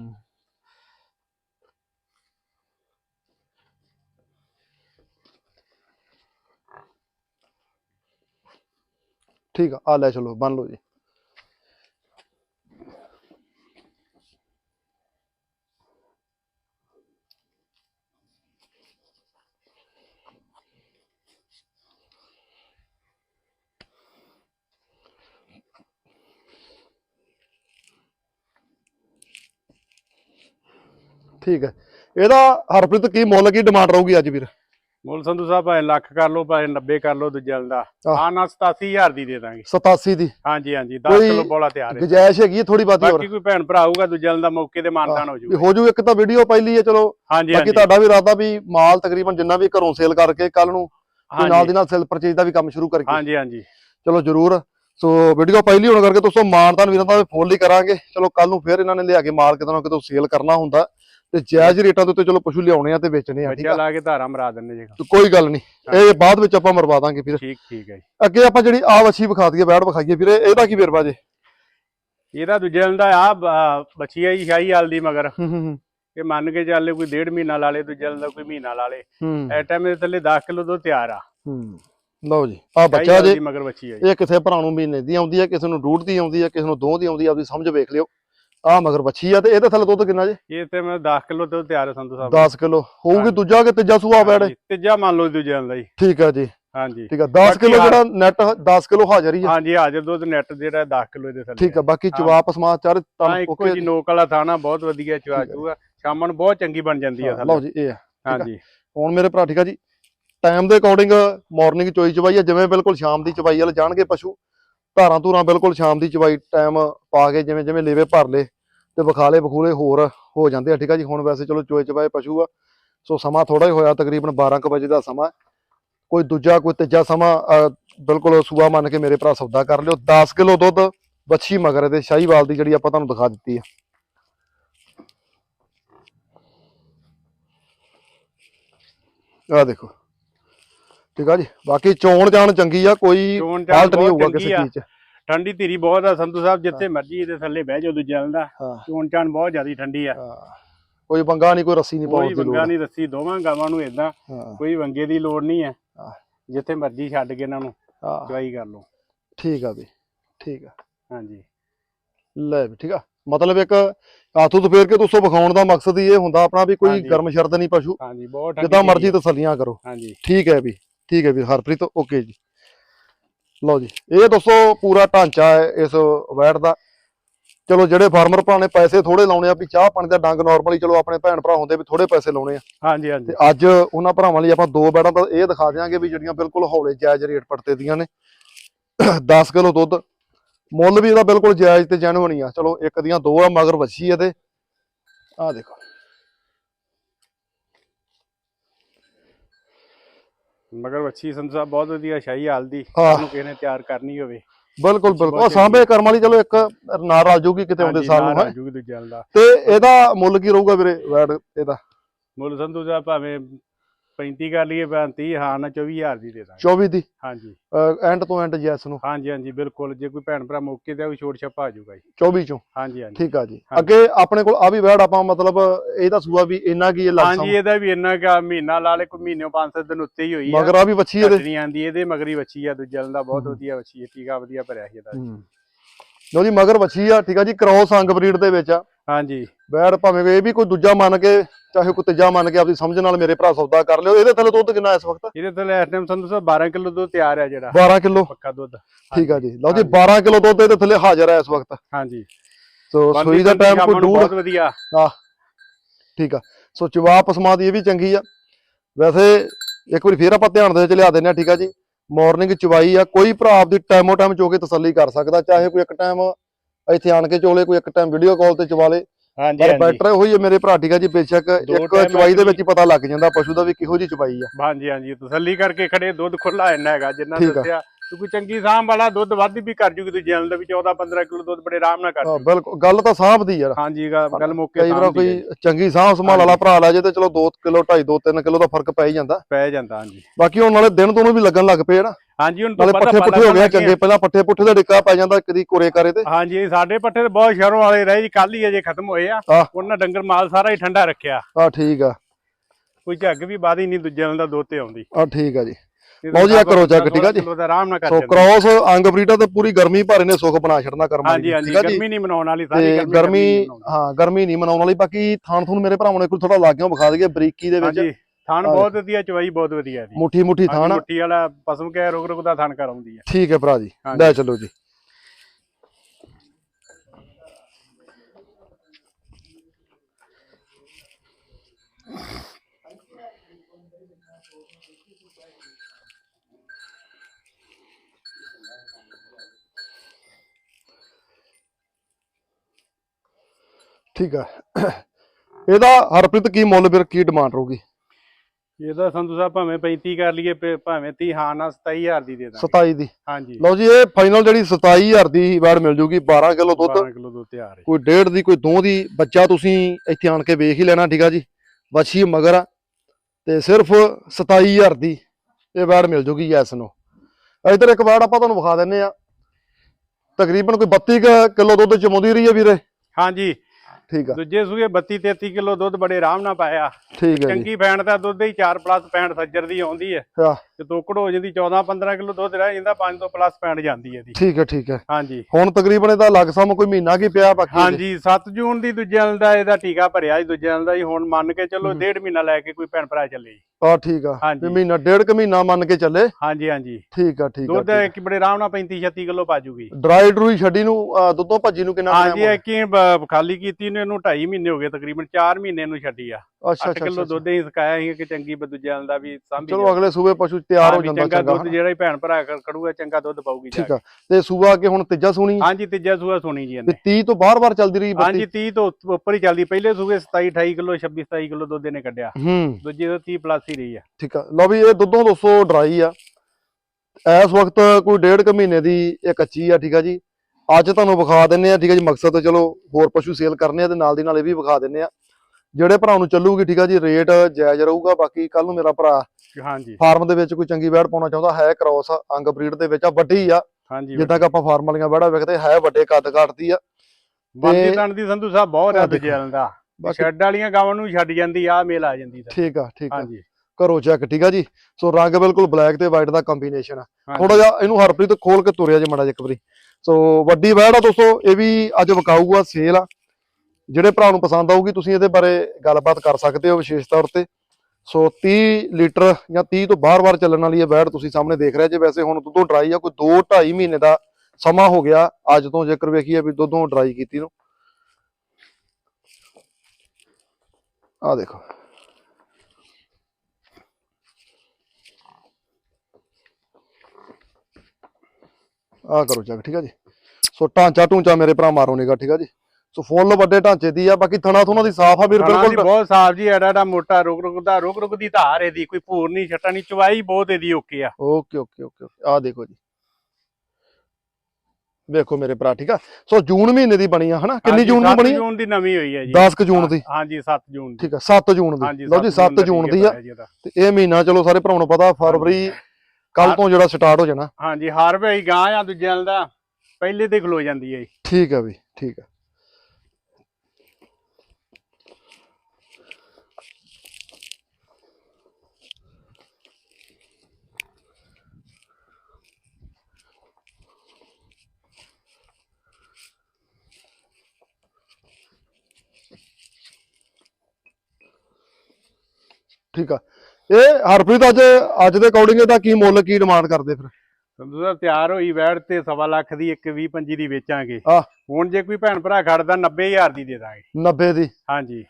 ਠੀਕ ਆ ਆ ਲੈ ਚਲੋ ਬੰਨ ਲਓ ਜੀ। ਠੀਕ ਹੈ। ਇਹਦਾ ਹਰਪ੍ਰੀਤ ਕੀ ਮੁੱਲ ਕੀ ਡਿਮਾਂਡ ਰਹੂਗੀ ਅੱਜ ਵੀਰ? ਮੁੱਲ ਸੰਧੂ ਸਾਹਿਬ ਭਾਵੇਂ ਲੱਖ ਕਰ ਲਓ ਭਾਵੇਂ 90 ਕਰ ਲਓ ਦੂਜੇ ਦਾ। ਆ ਨਾ 87000 ਦੀ ਦੇ ਦਾਂਗੇ। 87 ਦੀ? ਹਾਂਜੀ ਹਾਂਜੀ 10 ਕੋਈ ਕਿਲੋ ਬੋਲਾ ਤਿਆਰ ਹੈ। ਗੁਜਾਇਸ਼ ਹੈਗੀ ਥੋੜੀ ਬਾਤੀ ਹੋਰ? ਬਾਕੀ ਕੋਈ ਭੈਣ ਭਰਾ ਆਊਗਾ ਦੂਜੇ ਦਾ ਮੌਕੇ ਤੇ ਮਾਨਦਾਨ ਹੋ ਜਾਊਗਾ। ਹੋ ਜੂ ਇੱਕ ਤਾਂ ਵੀਡੀਓ ਪਹਿਲੀ ਹੈ ਚਲੋ। ਬਾਕੀ ਤੁਹਾਡਾ ਵੀ ਇਰਾਦਾ ਵੀ ਮਾਲ ਤਕਰੀਬਨ ਜਿੰਨਾ ਵੀ ਘਰੋਂ ਸੇਲ ਕਰਕੇ ਕੱਲ ਨੂੰ ਨਾਲ ਦੀ ਨਾਲ ਸੇਲ ਪਰਚੇਜ ਦਾ ਵੀ ਕੰਮ ਸ਼ੁਰੂ ਕਰਕੇ। ਹਾਂਜੀ ਹਾਂਜੀ। ਚਲੋ ਜਰੂਰ। ਸੋ ਵੀਡੀਓ ਪਹਿਲੀ ਹੋਣ ਕਰਕੇ ਦੋਸਤੋ ਮਾਨਤਾਨ ਵੀਰਾਂ ਦਾ ਫੋਨ ਲਈ ਕਰਾਂਗੇ। ਚਲੋ ਕੱਲ ਨੂੰ ਫੇਰ ਇਹਨਾਂ ਨੇ ਲਿਆ ਕੇ ਮਾਲ ਕਿਤੇ ਨਾ ਕਿਤੇ ਸੇਲ ਕਰਨਾ ਹੁੰਦਾ। ਤੇ ਜਾਇਜ਼ ਰੇਟਾਂ ਦੇ ਉੱਤੇ ਚਲੋ ਪਸ਼ੂ ਲਿਆਉਣੇ ਆ ਤੇ ਵੇਚਣੇ ਆ ਠੀਕ ਬੱਚਾ ਆ? ਲਾ ਕੇ ਧਾਰਾ ਮਰਾ ਦਿੰਦੇ ਜੀ। ਤੇ ਕੋਈ ਗੱਲ ਨਹੀਂ ਇਹ ਬਾਅਦ ਵਿੱਚ ਆਪਾਂ ਮਰਵਾ ਦਾਂਗੇ ਵੀਰ ਠੀਕ ਠੀਕ ਹੈ ਜੀ। ਅੱਗੇ ਆਪਾਂ ਜਿਹੜੀ ਆ ਵੱਛੀ ਵਿਖਾ ਦਈਏ ਬੈੜ ਵਿਖਾਈਏ ਵੀਰੇ ਇਹਦਾ ਕੀ ਵੇਰਵਾ ਜੇ? ਇਹਦਾ ਦੂਜੇ ਦਾ ਆ ਬੱਚੀ ਆ ਜੀ ਸ਼ਾਹੀ ਹਾਲ ਦੀ ਮਗਰ। ਹੂੰ ਹੂੰ ਇਹ ਮੰਨ ਕੇ ਚੱਲੇ ਕੋਈ ਡੇਢ ਮਹੀਨਾ ਲਾ ਲੇ ਦੂਜੇ ਦਾ ਕੋਈ ਮਹੀਨਾ ਲਾ ਲੇ। ਹੂੰ। ਐ ਟਾਈਮ ਦੇ ਥੱਲੇ 10 ਕਿਲੋ ਦੁੱਧ ਤਿਆਰ ਆ। ਹੂੰ ਲਓ ਜੀ ਆ ਸ਼ਾਹੀ ਬੱਚਾ ਹਾਲ ਜੇ। ਦੀ ਮਗਰ ਬੱਚੀ ਆ ਜੀ। ਇਹ ਕਿਸੇ ਭਰਾ ਨੂੰ ਮਹੀਨੇ ਦੀ ਆਉਂਦੀ ਹੈ ਕਿਸੇ ਨੂੰ ਡੂਢ ਦੀ ਆਉਂਦੀ ਹੈ ਕਿਸੇ ਨੂੰ ਦੋ ਦੀ ਆਉਂਦੀ ਹੈ ਆਪਦੀ ਸਮਝ ਵੇਖ ਲਿਓ। ਆ ਮਗਰ ਬੱਚੀ ਆ ਤੇ ਇਹਦੇ ਥੱਲੇ ਦੁੱਧ ਕਿੰਨਾ ਜੇ? ਇਹ ਤੇ ਮੈਂ 10 ਕਿਲੋ ਦੁੱਧ ਤਿਆਰ ਆ ਸੰਧੂ ਸਾਹਿਬ 10 ਕਿਲੋ। ਹੋਊਗੀ। ਦੂਜਾ ਕਿ ਤੀਜਾ ਸੂਆ ਬੈੜ? ਤੀਜਾ ਮੰਨ ਲਓ ਦੂਜੇ ਦਾ ਜੀ। ਠੀਕ ਆ ਜੀ। ਹਾਂਜੀ। ਠੀਕ ਆ 10 ਬਾਕੀ ਕਿਲੋ ਜਿਹੜਾ ਨੈਟ 10 ਕਿਲੋ ਹਾਜ਼ਰ ਹੀ ਆ। ਹਾਂਜੀ ਹਾਜ਼ਰ ਦੁੱਧ ਨੈਟ ਜਿਹੜਾ 10 ਕਿਲੋ ਦੇ ਥੱਲੇ ਠੀਕ ਆ ਬਾਕੀ ਹਾਂ। ਜਵਾਬ ਸਮਾਚਾਰ ਤਾਂ ਇੱਕੋ ਜੀ ਨੋਕ ਵਾਲਾ ਥਾਣਾ ਬਹੁਤ ਵਧੀਆ ਚਵਾ ਚੂਗਾ। ਸ਼ਾਮਾਂ ਨੂੰ ਬਹੁਤ ਚੰਗੀ ਬਣ ਜਾਂਦੀ ਆ ਲਓ ਜੀ ਇਹ ਆ। ਹਾਂਜੀ। ਹੁਣ ਮੇਰੇ ਭਰਾ ਠੀਕ ਆ ਜੀ ਟਾਈਮ ਦੇ ਅਕੋਰਡਿੰਗ ਮਾਰਨਿੰਗ ਚੋਈ ਚਵਾਈ ਆ ਜਿਵੇਂ ਬਿਲਕੁਲ ਸ਼ਾਮ ਦੀ ਚਵਾਈ ਵਾਲ ਜਾਣਗੇ ਪਸ਼ੂ। ਧਾਰਾਂ ਧੂਰਾਂ ਬਿਲਕੁਲ ਸ਼ਾਮ ਦੀ ਚਵਾਈ ਟਾਈਮ ਪਾ ਕੇ ਜਿਵੇਂ ਜਿਵੇਂ ਲੇਵੇ ਭਰ ਲੇ ਤੇ ਵਿਖਾਲੇ ਬਖੂਲੇ ਹੋਰ ਹੋ ਜਾਂਦੇ ਆ, ਠੀਕ ਆ ਜੀ? ਹੁਣ ਵੈਸੇ ਚਲੋ ਚੋਏ ਚਵਾਏ ਪਸ਼ੂ ਆ, ਸੋ ਸਮਾਂ ਥੋੜਾ ਹੀ ਹੋਇਆ, ਤਕਰੀਬਨ 12 ਕੁ ਵਜੇ ਦਾ ਸਮਾਂ। ਕੋਈ ਦੂਜਾ, ਕੋਈ ਤੀਜਾ ਸਮਾਂ ਬਿਲਕੁਲ ਸੂਆ ਮੰਨ ਕੇ ਮੇਰੇ ਭਰਾ ਸੌਦਾ ਕਰ ਲਿਓ। 10 ਕਿਲੋ ਦੁੱਧ ਬੱਛੀ ਮਗਰ ਇਹਦੇ ਸ਼ਾਹੀਵਾਲ ਦੀ ਜਿਹੜੀ ਆਪਾਂ ਤੁਹਾਨੂੰ ਦਿਖਾ ਦਿੱਤੀ ਆ। ਆ ਦੇਖੋ। ਠੀਕ ਆ ਜੀ? ਬਾਕੀ ਚੋਣ ਜਾਣ ਚੰਗੀ ਆ ਕੋਈ ਫਾਲਟ ਨਹੀਂ ਹੋਊਗਾ ਕਿਸੇ। ਚੀਜ਼ 'ਚ। ਠੰਡੀ ਧੀਰੀ ਬਹੁਤ ਆ ਸੰਧੂ ਸਾਹਿਬ ਜਿੱਥੇ ਮਰਜ਼ੀ ਇਹਦੇ ਥੱਲੇ ਬਹਿ ਜਾਓ ਦੂਜੇ ਦਾ। ਚੋਣ ਚਾਣ ਬਹੁਤ ਜ਼ਿਆਦੀ ਠੰਡੀ ਆ। ਕੋਈ ਬੰਗਾ ਨਹੀਂ ਕੋਈ ਰੱਸੀ ਨਹੀਂ ਕੋਈ ਪਾਉਣ ਦੀ ਵੰਗਾ ਲੋੜ। ਨਹੀਂ ਦੱਸੀ ਦੋਵਾਂ ਗਾਵਾਂ ਨੂੰ ਇਦਾਂ ਕੋਈ ਵੰਗੇ ਦੀ ਲੋੜ ਨਹੀਂ ਆ। ਹਾਂ। ਜਿੱਥੇ ਮਰਜ਼ੀ ਛੱਡ ਕੇ ਇਹਨਾਂ ਨੂੰ ਹਾਂ। ਚਵਾਈ ਕਰ ਲਓ। ਠੀਕ ਆ ਵੀ ਠੀਕ ਆ। ਹਾਂਜੀ। ਲੈ ਵੀ ਠੀਕ ਆ। ਮਤਲਬ ਇੱਕ ਆਥੂ ਤੋਂ ਫੇਰ ਕੇ ਦੋਸਤੋ ਵਿਖਾਉਣ ਦਾ ਮਕਸਦ ਹੀ ਇਹ ਹੁੰਦਾ ਆਪਣਾ ਵੀ ਕੋਈ। ਗਰਮ ਸ਼ਰਤ ਨਹੀਂ ਪਸ਼ੂ। ਹਾਂਜੀ ਬਹੁਤ ਜਿੱਦਾਂ ਮਰਜ਼ੀ। ਤਸੱਲੀਆਂ ਕਰੋ। ਹਾਂਜੀ। ਠੀਕ ਹੈ ਵੀ। ਠੀਕ ਹੈ ਵੀ ਹਰਪ੍ਰੀਤ ਓਕੇ ਜੀ। ਲਓ ਜੀ ਇਹ ਦੋਸਤੋ ਪੂਰਾ ਢਾਂਚਾ ਹੈ ਇਸ ਵੈਟ ਦਾ। ਚਲੋ ਜਿਹੜੇ ਫਾਰਮਰ ਭਰਾ ਨੇ ਪੈਸੇ ਥੋੜੇ ਲਾਉਣੇ ਆ ਵੀ ਚਾਹ ਪਾਣੀ ਦਾ ਡੰਗ ਨਾਰਮਲੀ ਚਲੋ ਆਪਣੇ ਭੈਣ ਭਰਾ ਹੁੰਦੇ ਵੀ ਥੋੜੇ ਪੈਸੇ ਲਾਉਣੇ ਆ। ਹਾਂਜੀ ਹਾਂਜੀ। ਤੇ ਅੱਜ ਉਹਨਾਂ ਭਰਾਵਾਂ ਲਈ ਆਪਾਂ ਦੋ ਬੈੜਾਂ ਤਾਂ ਇਹ ਦਿਖਾ ਦਿਆਂਗੇ ਵੀ ਜਿਹੜੀਆਂ ਬਿਲਕੁਲ ਹੌਲੇ ਜਾਇਜ਼ ਰੇਟ ਪੜਤੇ ਦੀਆਂ ਨੇ। 10 ਕਿਲੋ ਦੁੱਧ ਮੁੱਲ ਵੀ ਇਹਦਾ ਬਿਲਕੁਲ ਜਾਇਜ਼ ਤੇ ਜੈਨੂਇਨ ਹੀ ਆ। ਚਲੋ ਇੱਕ ਦੀਆਂ ਦੋ ਆ ਮਗਰ ਵੱਛੀ ਇਹਦੇ ਆਹ ਦੇਖੋ। ਮਗਰ ਵੱਛੀ ਸੰਧੂ ਸਾਹਿਬ ਬਹੁਤ ਵਧੀਆ ਸ਼ਾਹੀ ਹਾਲ ਦੀ ਹਾਂ। ਨੂੰ ਕਿਸੇ ਨੇ ਤਿਆਰ ਕਰਨੀ ਹੋਵੇ। ਬਿਲਕੁਲ ਬਿਲਕੁਲ। ਉਹ ਸਾਂਭੇ ਕਰਮ ਵਾਲੀ ਚਲੋ ਇੱਕ ਨਾਲ ਰਲ ਜੂਗੀ ਕਿਤੇ ਆਉਂਦੇ ਸਾਲ ਨੂੰ ਹੈ। ਤੇ ਇਹਦਾ ਮੁੱਲ ਕੀ ਰਹੂਗਾ ਵੀਰੇ ਵੈਟ ਇਹਦਾ? ਮੁੱਲ ਸੰਧੂ ਸਾਹਿਬ ਭਾਵੇਂ 35 ਕਰ ਲਈਏ 35 ਹਾਂ ਨਾ 24000 ਦੀ ਦੇ ਦਾਂਗੇ। 24 ਦੀ? ਹਾਂਜੀ। ਐਂਡ ਤੋਂ ਐਂਡ ਜੈਸ ਨੂੰ? ਹਾਂਜੀ ਹਾਂਜੀ ਬਿਲਕੁਲ। ਜੇ ਕੋਈ ਭੈਣ ਭਰਾ ਮੌਕੇ ਤੇ ਆ ਵੀ ਛੋਟ ਛੱਪਾ ਆ ਜਾਊਗਾ ਜੀ। 24 ਚੋਂ? ਹਾਂਜੀ ਹਾਂਜੀ। ਠੀਕ ਆ ਜੀ। ਅੱਗੇ ਆਪਣੇ ਕੋਲ ਆ ਵੀ ਵੈਟ ਆਪਾਂ ਮਤਲਬ ਇਹਦਾ ਸੂਆ ਵੀ ਇੰਨਾ ਕੀ ਲੱਗ ਹਾਂਜੀ ਇਹਦਾ ਵੀ ਇੰਨਾ ਕਾ ਮਹੀਨਾ ਲਾ ਲੇ ਕੋਈ ਮਹੀਨੇ 5-7 ਦਿਨ ਉੱਤੇ ਹੀ ਹੋਈ ਆ। ਮਗਰ ਆ ਵੀ ਬੱਚੀ ਇਹਦੇ? ਨਹੀਂ ਆਂਦੀ ਇਹਦੇ ਮਗਰੀ ਵੱਛੀ ਆ ਦੂਜਾ ਦਾ ਬਹੁਤ। ਵਧੀਆ ਵੱਛੀ ਹੈ ਟੀਕਾ ਵਧੀਆ ਭਰਿਆ ਸੀ ਇਹਦਾ। ਲਓ ਜੀ ਮਗਰ ਬੱਚੀ ਆ ਠੀਕ ਆ ਜੀ ਕ੍ਰੋਸ ਅੰਗ ਬਰੀਡ ਦੇ ਵਿੱਚ ਆ। ਹਾਂਜੀ। ਵੈਟ ਭਾਵੇਂ ਇਹ ਵੀ ਕੋਈ ਦੂਜਾ ਮੰਨ ਕੇ ਚਾਹੇ ਕੋਈ ਤੀਜਾ ਮੰਨ ਕੇ ਆਪਦੀ ਸਮਝ ਨਾਲ ਮੇਰੇ ਭਰਾ ਸੌਦਾ ਕਰ ਲਿਓ। ਇਹਦੇ ਥੱਲੇ ਦੁੱਧ ਕਿੰਨਾ ਇਸ ਵਕਤ? ਇਹਦੇ ਥੱਲੇ ਇਸ ਟਾਈਮ ਸੰਧੂ ਸਾਹਿਬ 12 ਕਿਲੋ ਦੁੱਧ ਤਿਆਰ ਹੈ ਜਿਹੜਾ। 12 ਕਿਲੋ? ਪੱਕਾ ਦੁੱਧ। ਠੀਕ ਆ ਜੀ। ਲਓ ਜੀ ਹਾਂਜੀ। 12 ਕਿਲੋ ਦੁੱਧ ਇਹਦੇ ਥੱਲੇ ਹਾਜ਼ਰ ਹੈ ਇਸ ਵਕਤ। ਹਾਂਜੀ। ਸੋ ਸੂਈ ਦਾ ਟਾਈਮ ਕੋਈ ਡੂਢ ਬਹੁਤ ਵਧੀਆ। ਠੀਕ ਆ। ਸੋ ਜਵਾਬ ਪਸਮਾ ਦੀ ਇਹ ਵੀ ਚੰਗੀ ਆ। ਵੈਸੇ ਇੱਕ ਵਾਰੀ ਫੇਰ ਆਪਾਂ ਧਿਆਨ ਦੇ ਵਿੱਚ ਲਿਆ ਦਿੰਨੇ ਆ ਠੀਕ ਆ ਜੀ। ਮਾਰਨਿੰਗ ਚਵਾਈ ਆ ਕੋਈ ਭਰਾ ਆਪਦੀ ਟਾਈਮੋ ਟਾਈਮ ਚੋ ਕੇ ਤਸੱਲੀ ਕਰ ਸਕਦਾ ਚਾਹੇ ਕੋਈ ਇੱਕ ਟਾਈਮ ਇੱਥੇ ਆਣ ਕੇ ਚੋਲੇ ਕੋਈ ਇੱਕ ਟਾਈਮ ਵੀਡੀਓ ਕਾਲ ਤੇ ਚਵਾ ਲੇ। ਹਾਂਜੀ ਪਰ ਬੈਟਰ ਹੋਈ ਹੈ ਮੇਰੇ ਭਰਾ ਠੀਕ ਜੀ ਬੇਸ਼ੱਕ ਇੱਕ ਚਵਾਈ ਦੇ ਵਿੱਚ ਹੀ ਪਤਾ ਲੱਗ ਜਾਂਦਾ ਪਸ਼ੂ ਦਾ ਵੀ ਕਿਹੋ ਜੀ ਚਵਾਈ ਆ। ਹਾਂਜੀ ਹਾਂਜੀ ਤਸੱਲੀ ਕਰਕੇ ਖੜੇ ਦੁੱਧ ਖੁੱਲਾ ਇੰਨਾ ਹੈਗਾ ਜਿੰਨਾ ਠੀਕ ਦੱਸਿਆ ਕਿਉਂਕਿ ਚੰਗੀ ਸਾਂਭ ਵਾਲਾ ਦੁੱਧ ਵੱਧ ਵੀ ਕਰ ਜੂਗੀ ਦੂਜੇ ਨਾਲ ਦਾ ਵੀ 14 15 ਕਿਲੋ ਦੁੱਧ ਬੜੇ ਆਰਾਮ ਨਾਲ ਕਰ ਹਾਂ, ਬਿਲਕੁਲ ਗੱਲ ਤਾਂ ਸਾਂਭਦੀ ਯਾਰ। ਹਾਂਜੀ ਗੱਲ ਮੌਕੇ ਕਈ ਸਾਂਭ ਦੀ ਕੋਈ ਹੈ, ਚੰਗੀ ਸਾਂਭ ਸੰਭਾਲ ਵਾਲਾ ਭਰਾ ਲੈ ਜੇ ਤੇ ਚਲੋ 2 ਕਿਲੋ 2.5 2 3 ਕਿਲੋ ਦਾ ਫ਼ਰਕ ਪੈ ਹੀ ਜਾਂਦਾ। ਪੈ ਜਾਂਦਾ ਹਾਂਜੀ। ਬਾਕੀ ਹੁਣ ਨਾਲੇ ਦਿਨ ਤੋਂ ਨੂੰ ਵੀ ਲੱਗਣ ਲੱਗ ਪਏ ਨਾ। ਹਾਂਜੀ ਹੁਣ ਤੋਂ ਪਤਾ ਪੱਠੇ ਪੁੱਠੇ ਹੋ ਗਏ ਪਤਾ ਚੰਗੇ ਪਹਿਲਾਂ ਪੱਠੇ ਪੁੱਠੇ ਦਾ ਡਿੱਕਾ ਪੈ ਜਾਂਦਾ ਕਦੀ ਕੋਰੇ ਕਰੇ ਤੇ। ਹਾਂਜੀ ਸਾਡੇ ਪੱਠੇ ਤੇ ਬਹੁਤ ਸ਼ਰੋਂ ਵਾਲੇ ਰਹੇ ਜੀ ਕੱਲ ਹੀ ਅਜੇ ਖਤਮ ਹੋਏ ਆ। ਉਹਨਾਂ ਡੰਗਰ ਮਾਲ ਸਾਰਾ ਹੀ ਠੰਡਾ ਰੱਖਿਆ। ਆ ਠੀਕ ਆ। ਕੋਈ ਝੱਗ ਵੀ ਬਾਦ ਨਹੀਂ ਦੂਜੇ ਨਾਲ ਦਾ ਦੁੱਧ ਤੇ ਆਉਂਦੀ। ਆ ਠੀਕ ਆ ਜੀ। ਲਓ ਜੀ, ਕਰੋ check, ਠੀਕ ਆ ਜੀ? ਆਰਾਮ ਨਾਲ ਕਰ ਸੋ। ਕ੍ਰਾਸ ਅੰਗ ਬਰੀਡਾ ਤੇ ਪੂਰੀ ਗਰਮੀ ਭਾਰੇ ਨੇ ਸੁੱਖ ਬਣਾ ਛੱਡਣਾ ਕਰਮਾਂ ਹਾਂਜੀ ਹਾਂਜੀ ਜੀ ਗਰਮੀ ਨਹੀਂ ਮਨਾਉਣ ਵਾਲੀ ਸਾਰੀ ਗਰਮੀ ਹਾਂ ਗਰਮੀ ਨਹੀਂ ਮਨਾਉਣ ਵਾਲੀ ਬਾਕੀ ਥਾਣ ਥੂਣ ਮੇਰੇ ਭਰਾਵਾਂ ਨੇ ਕੋਈ ਥੋੜਾ ਲਾਗਿਓ ਵਿਖਾ ਦਈਏ ਬਰੀਕੀ ਦੇ ਵਿੱਚ ਥਣ ਬਹੁਤ ਵਧੀਆ ਚਵਾਈ ਬਹੁਤ ਵਧੀਆ ਦੀ ਮੁੱਠੀ ਮੁੱਠੀ ਥਾਣ। ਮੁੱਠੀ ਵਾਲਾ ਪਸਮ ਕੇ ਰੁਕ ਰੁਕ ਦਾ ਥਣ ਕਰ ਆਉਂਦੀ ਹੈ ਠੀਕ ਹੈ ਭਰਾ ਜੀ। ਲੈ ਚੱਲੋ ਜੀ ਠੀਕ ਆ। ਇਹਦਾ ਹਰਪ੍ਰੀਤ ਕੀ ਮੁੱਲ ਫਿਰ ਕੀ ਡਿਮਾਂਡ ਰਹੂਗੀ? ਇਹਦਾ ਸੰਧੂ ਸਾਹਿਬ ਭਾਵੇਂ 35 ਕਰ ਲਈਏ ਪ- ਭਾਵੇਂ 30 ਹਾਂ ਨਾ 27000 ਦੀ ਦੇ ਦਾਂਗੇ। 27 ਦੀ। ਹਾਂਜੀ। ਲਓ ਜੀ ਇਹ ਫਾਈਨਲ ਜਿਹੜੀ 27000 ਦੀ ਵੈੜ ਮਿਲ ਜੂਗੀ 12 ਕਿਲੋ ਦੁੱਧ। 12 ਕਿਲੋ ਦੁੱਧ ਤਿਆਰ ਹੈ। ਕੋਈ ਡੇਢ ਦੀ ਕੋਈ ਦੋ ਦੀ ਬੱਚਾ ਤੁਸੀਂ ਇੱਥੇ ਆਣ ਕੇ ਵੇਖ ਹੀ ਲੈਣਾ ਠੀਕ ਆ ਜੀ। ਵੱਛੀ ਮਗਰ ਆ। ਤੇ ਸਿਰਫ 27000 ਦੀ ਇਹ ਵੈੜ ਮਿਲ ਜੂਗੀ ਐਸ ਨੂੰ ਇਧਰ ਇੱਕ ਵੈੜ ਆਪਾਂ ਤੁਹਾਨੂੰ ਵਿਖਾ ਦਿੰਨੇ ਆ ਤਕਰੀਬਨ ਕੋਈ 32 ਕਿਲੋ ਦੁੱਧ ਚਮਾਉਂਦੀ ਰਹੀ ਹੈ ਵੀਰੇ। ਹਾਂਜੀ। ਠੀਕ ਆ। ਦੂਜੇ ਸੂਏ 32 33 ਕਿਲੋ ਦੁੱਧ ਬੜੇ ਆਰਾਮ ਨਾਲ ਪਾਇਆ। ਠੀਕ ਹੈ ਚੰਗੀ ਫੈਂਟ ਦਾ ਦੁੱਧ ਹੀ 4 ਪਲੱਸ ਫੈਂਟ ਸੱਜਰ ਦੀ ਆਉਂਦੀ ਹੈ। ਤੇ ਤੋਕੜ ਹੋ ਜਾਂਦੀ 14 15 ਕਿਲੋ ਦੁੱਧ ਰਹਿ ਜਾਂਦਾ 5 ਤੋਂ ਪਲੱਸ ਫੈਂਟ ਜਾਂਦੀ ਹੈ ਦੀ ਠੀਕ ਹੈ ਠੀਕ ਹੈ ਹਾਂਜੀ। ਹੁਣ ਤਕਰੀਬਨ ਇਹਦਾ ਲੱਗ ਸਮ ਕੋਈ ਮਹੀਨਾ ਕੀ ਪਿਆ ਬਾਕੀ ਹਾਂਜੀ 7 ਜੂਨ ਦੀ ਦੂਜੇ ਨਾਲ ਦਾ ਇਹਦਾ ਟੀਕਾ ਭਰਿਆ ਜੀ ਦੂਜੇ ਨਾਲ ਦਾ ਜੀ ਹੁਣ ਮੰਨ ਕੇ ਚੱਲੋ। ਡੇਢ ਮਹੀਨਾ ਲੈ ਕੇ ਕੋਈ ਭੈਣ ਭਰਾ ਚੱਲੇ। ਜੀ ਆ ਠੀਕ ਆ। ਵੀ ਮਹੀਨਾ ਡੇਢ ਕੁ ਮਹੀਨਾ ਮੰਨ ਕੇ ਚੱਲੇ। ਹਾਂਜੀ ਹਾਂਜੀ। ਠੀਕ ਆ ਠੀਕ ਆ ਦੁੱਧ ਇੱਕ ਬੜੇ ਆਰਾਮ ਨਾਲ 35 36 ਕਿਲੋ ਪਾ ਜੂਗੀ। ਡਰਾਈ ਡਰੂਈ ਛੱਡੀ ਨੂੰ ਦੁੱਧੋਂ ਭੱਜੀ ਨੂੰ ਕਿੰਨਾ ਹਾਂਜੀ ਇਹ ਕੀ ਖਾਲੀ ਕੀਤੀ ਨੂੰ ਇਹਨੂੰ 2.5 ਮਹੀਨੇ ਹੋ ਗਏ ਤਕਰੀਬਨ 4 ਮਹੀਨੇ ਨੂੰ ਛੱਡੀ ਆ। ਹੋ- ਅੱਛਾ 8 ਅੱਛਾ ਕਿਲੋ। ਦੁੱਧ ਹੀ ਸਕਾਇਆ ਸੀ ਕਿ ਚੰਗੀ ਬਦੂਜੇ ਦਾ ਵੀ ਸਾਂਭੀ ਚਲੋ ਅਗਲੇ ਸੂਬੇ ਪਸ਼ੂ ਤਿਆਰ ਹੋ ਜਾਂਦਾ ਚੰਗਾ ਦੁੱਧ ਜਿਹੜਾ ਹੀ ਭੈਣ ਭਰਾ ਕ- ਕੜੂਗਾ ਚੰਗਾ ਦੁੱਧ ਪਾਊਗੀ ਠੀਕ ਆ। ਤੇ ਸੂਬਾ ਅੱਗੇ ਹੁਣ ਤੀਜਾ ਸੂਣੀ? ਹਾਂਜੀ ਤੀਜਾ ਸੂਆ ਸੁਣੀ ਜੀ ਇਹਨੇ। 30 ਤੋਂ ਬਾਰ-ਬਾਰ ਚੱਲਦੀ ਰਹੀ ਹਾਂਜੀ 30 ਤੋਂ ਉੱਪਰ ਹੀ ਚੱਲਦੀ। ਪਹਿਲੇ ਸੂਏ 27 28 ਕਿਲੋ 26 27 ਕਿਲੋ ਦੁੱਧ ਇਹਨੇ ਕੱਢਿਆ। ਹੂੰ। ਦੂਜੇ ਤੋਂ 30 ਪਲੱਸ ਹੀ ਰਹੀ ਆ। ਠੀਕ ਆ। ਲਓ ਵੀ ਇਹ ਦੁੱਧੋਂ 200 ਡਰਾਈ ਆ। ਇਸ ਵਕਤ ਕੋਈ ਡੇਢ ਕੁ ਮਹੀਨੇ ਦੀ ਇਹ ਕੱਚੀ ਆ ਠੀਕ ਆ ਜੀ। ਅੱਜ ਤੁਹਾਨੂੰ ਵਿਖਾ ਦਿੰਨੇ ਆ ਠੀਕ ਆ ਜੀ ਮਕਸਦ ਤਾਂ ਚਲੋ ਹੋਰ ਪਸ਼ੂ ਸੇਲ ਕਰਨੇ ਆ ਤੇ ਨਾਲ ਦੀ ਨਾਲ ਇਹ ਵੀ ਵਿਖਾ ਦਿੰਨੇ ਆ। ਜਿਹੜੇ ਭਰਾ ਨੂੰ ਚੱਲੂਗੀ ਠੀਕ ਆ ਜੀ ਰੇਟ ਜਾਇਜ਼ ਰਹੂਗਾ ਬਾਕੀ ਕੱਲ ਨੂੰ ਮੇਰਾ ਭਰਾ ਹਾਂਜੀ। ਫਾਰਮ ਦੇ ਵਿੱਚ ਕੋਈ ਚੰਗੀ ਵੈੜ ਪਾਉਣਾ ਚਾਹੁੰਦਾ ਹੈ ਕ੍ਰੋਸ ਅੰਗ ਬਰੀਡ ਦੇ ਵਿੱਚ ਆ ਵੱਡੀ ਆ। ਹਾਂਜੀ ਜਿੱਦਾਂ ਕਿ ਆਪਾਂ ਫਾਰਮ ਵਾਲੀਆਂ ਵੈੜਾਂ ਵੇਖਦੇ ਹੈ ਵੱਡੇ ਕੱਦ ਘਾਟਦੀ ਆ। ਬੰਦੀ ਤਣ ਦੀ ਸੰਧੂ ਸਾਹਿਬ ਬਹੁਤ। ਦੂਜੇ ਨਾਲ ਦਾ। ਬਾਕੀ ਸ਼ੈੱਡ ਵਾਲੀਆਂ ਗਾਵਾਂ ਨੂੰ ਛੱਡ ਜਾਂਦੀ ਆ ਮੇਲ ਆ ਜਾਂਦੀ ਤਾਂ। ਠੀਕ ਆ ਠੀਕ ਆ। ਹਾਂਜੀ। ਕਰੋ ਚੈੱਕ ਠੀਕ ਆ ਜੀ। ਸੋ ਰੰਗ ਬਿਲਕੁਲ ਬਲੈਕ ਤੇ ਵਾਈਟ ਦਾ ਕੰਬੀਨੇਸ਼ਨ ਆ। ਥੋੜਾ ਜਿਹਾ ਇਹਨੂੰ ਹਰਪ੍ਰੀਤ ਖੋਲ ਕੇ ਤੁਰਿਆ ਜੇ ਮੜਾ ਇੱਕ ਵਾਰੀ। ਸੋ ਵੱਡੀ ਵੈੜ ਆ ਦੋਸਤੋ, ਇਹ ਵੀ ਅੱਜ ਵਿਕਾਊ ਆ ਸੇਲ ਆ। ਜਿਹੜੇ ਭਰਾ ਨੂੰ ਪਸੰਦ ਆਊਗੀ, ਤੁਸੀਂ ਇਹਦੇ ਬਾਰੇ ਗੱਲਬਾਤ ਕਰ ਸਕਦੇ ਹੋ ਵਿਸ਼ੇਸ਼ ਤੌਰ ਤੇ। ਸੋ 30 ਲੀਟਰ ਜਾਂ 30 ਤੋਂ ਬਾਰ-ਬਾਰ ਚੱਲਣ ਵਾਲੀ ਇਹ ਵੈੜ ਤੁਸੀਂ ਸਾਹਮਣੇ ਦੇਖ ਰਹੇ ਜੇ ਵੈਸੇ ਹੁਣ ਦੁੱਧੋਂ ਡਰਾਈ ਆ, ਕੋਈ 2 2.5 ਮਹੀਨੇ ਦਾ ਸਮਾਂ ਹੋ ਗਿਆ, ਅੱਜ ਤੋਂ ਜੇਕਰ ਵੇਖੀਏ ਵੀ ਦੁੱਧੋਂ ਡਰਾਈ ਕੀਤੀ ਨੂੰ। ਆ ਦੇਖੋ। ਆ ਕਰੋ ਚੱਕ ਠੀਕ ਆ ਜੀ। ਸੋ ਢਾਂਚਾ ਢੂੰਚਾ ਮੇਰੇ ਭਰਾ ਮਾਰੋ ਨਿਗਾ ਠੀਕ ਆ ਜੀ। ਸੋ ਫੁੱਲ ਵੱਡੇ ਢਾਂਚੇ ਦੀ ਆ ਬਾਕੀ ਥਣਾ ਥੁਣਾ ਦੀ ਸਾਫ਼ ਆ ਵੀਰ ਬਿਲਕੁਲ ਬਹੁਤ ਸਾਫ਼ ਜੀ ਐਡਾ ਐਡਾ ਮੋਟਾ ਰੁਕ ਰੁਕ ਦਾ ਰੁਕ ਰੁਕ ਦੀ ਧਾਰ ਇਹਦੀ ਕੋਈ ਭੂਰ ਨਹੀਂ ਛਟਾ ਨਹੀਂ ਚਵਾਈ ਬਹੁਤ ਇਹਦੀ ਓਕੇ ਆ। ਓਕੇ ਓਕੇ ਓਕੇ ਆ ਦੇਖੋ ਜੀ। ਵੇਖੋ ਮੇਰੇ ਭਰਾ ਠੀਕ ਆ। ਸੋ ਜੂਨ ਮਹੀਨੇ ਦੀ ਬਣੀ ਆ ਹਨਾ? ਕਿੰਨੀ ਜੂਨ ਨੂੰ ਬਣੀ ਆ? ਜੂਨ ਦੀ ਨਵੀਂ ਹੋਈ ਹੈ ਜੀ। 10 ਕੁ ਜੂਨ ਦੀ। ਹਾਂਜੀ 7 ਜੂਨ ਦੀ। ਠੀਕ ਆ 7 ਜੂਨ ਦੀ। ਲਓ ਜੀ 7 ਜੂਨ ਦੀ ਆ। ਤੇ ਇਹ ਮਹੀਨਾ ਚਲੋ ਸਾਰੇ ਭਰਾਵਾਂ ਨੂੰ ਪਤਾ ਫਰਵਰੀ ਕੱਲ ਤੋਂ ਜਿਹੜਾ ਸਟਾਰਟ ਹੋ ਜਾਣਾ। ਹਾਂਜੀ ਹਾਰ ਭਾਈ ਗਾਂ ਆ ਦੂਜਿਆਂ ਦਾ। ਪਹਿਲੇ ਤੇ ਖਲੋ ਜਾਂਦੀ ਹੈ ਠੀਕ ਆ ਵੀ ਠੀਕ ਆ। ਠੀਕ ਆ। ਇਹ ਹਰਪ੍ਰੀਤ ਅੱਜ ਅੱਜ ਦੇ ਅਕੋਰਡਿੰਗ ਇਹਦਾ ਕੀ ਮੁੱਲ ਕੀ ਡਿਮਾਂਡ ਕਰਦੇ ਫਿਰ? ਸੰਧੂ ਸਾਹਿਬ ਤਿਆਰ ਹੋਈ ਵੈੜ ਤੇ ਸਵਾ ਲੱਖ ਦੀ ਇੱਕ 20 25 ਦੀ ਵੇਚਾਂਗੇ। ਹੁਣ ਜੇ ਕੋਈ ਭੈਣ ਭਰਾ ਖੜਦਾ 90000 ਦੀ ਦੇ ਦਾਂਗੇ। 90 ਦੀ? ਹਾਂਜੀ।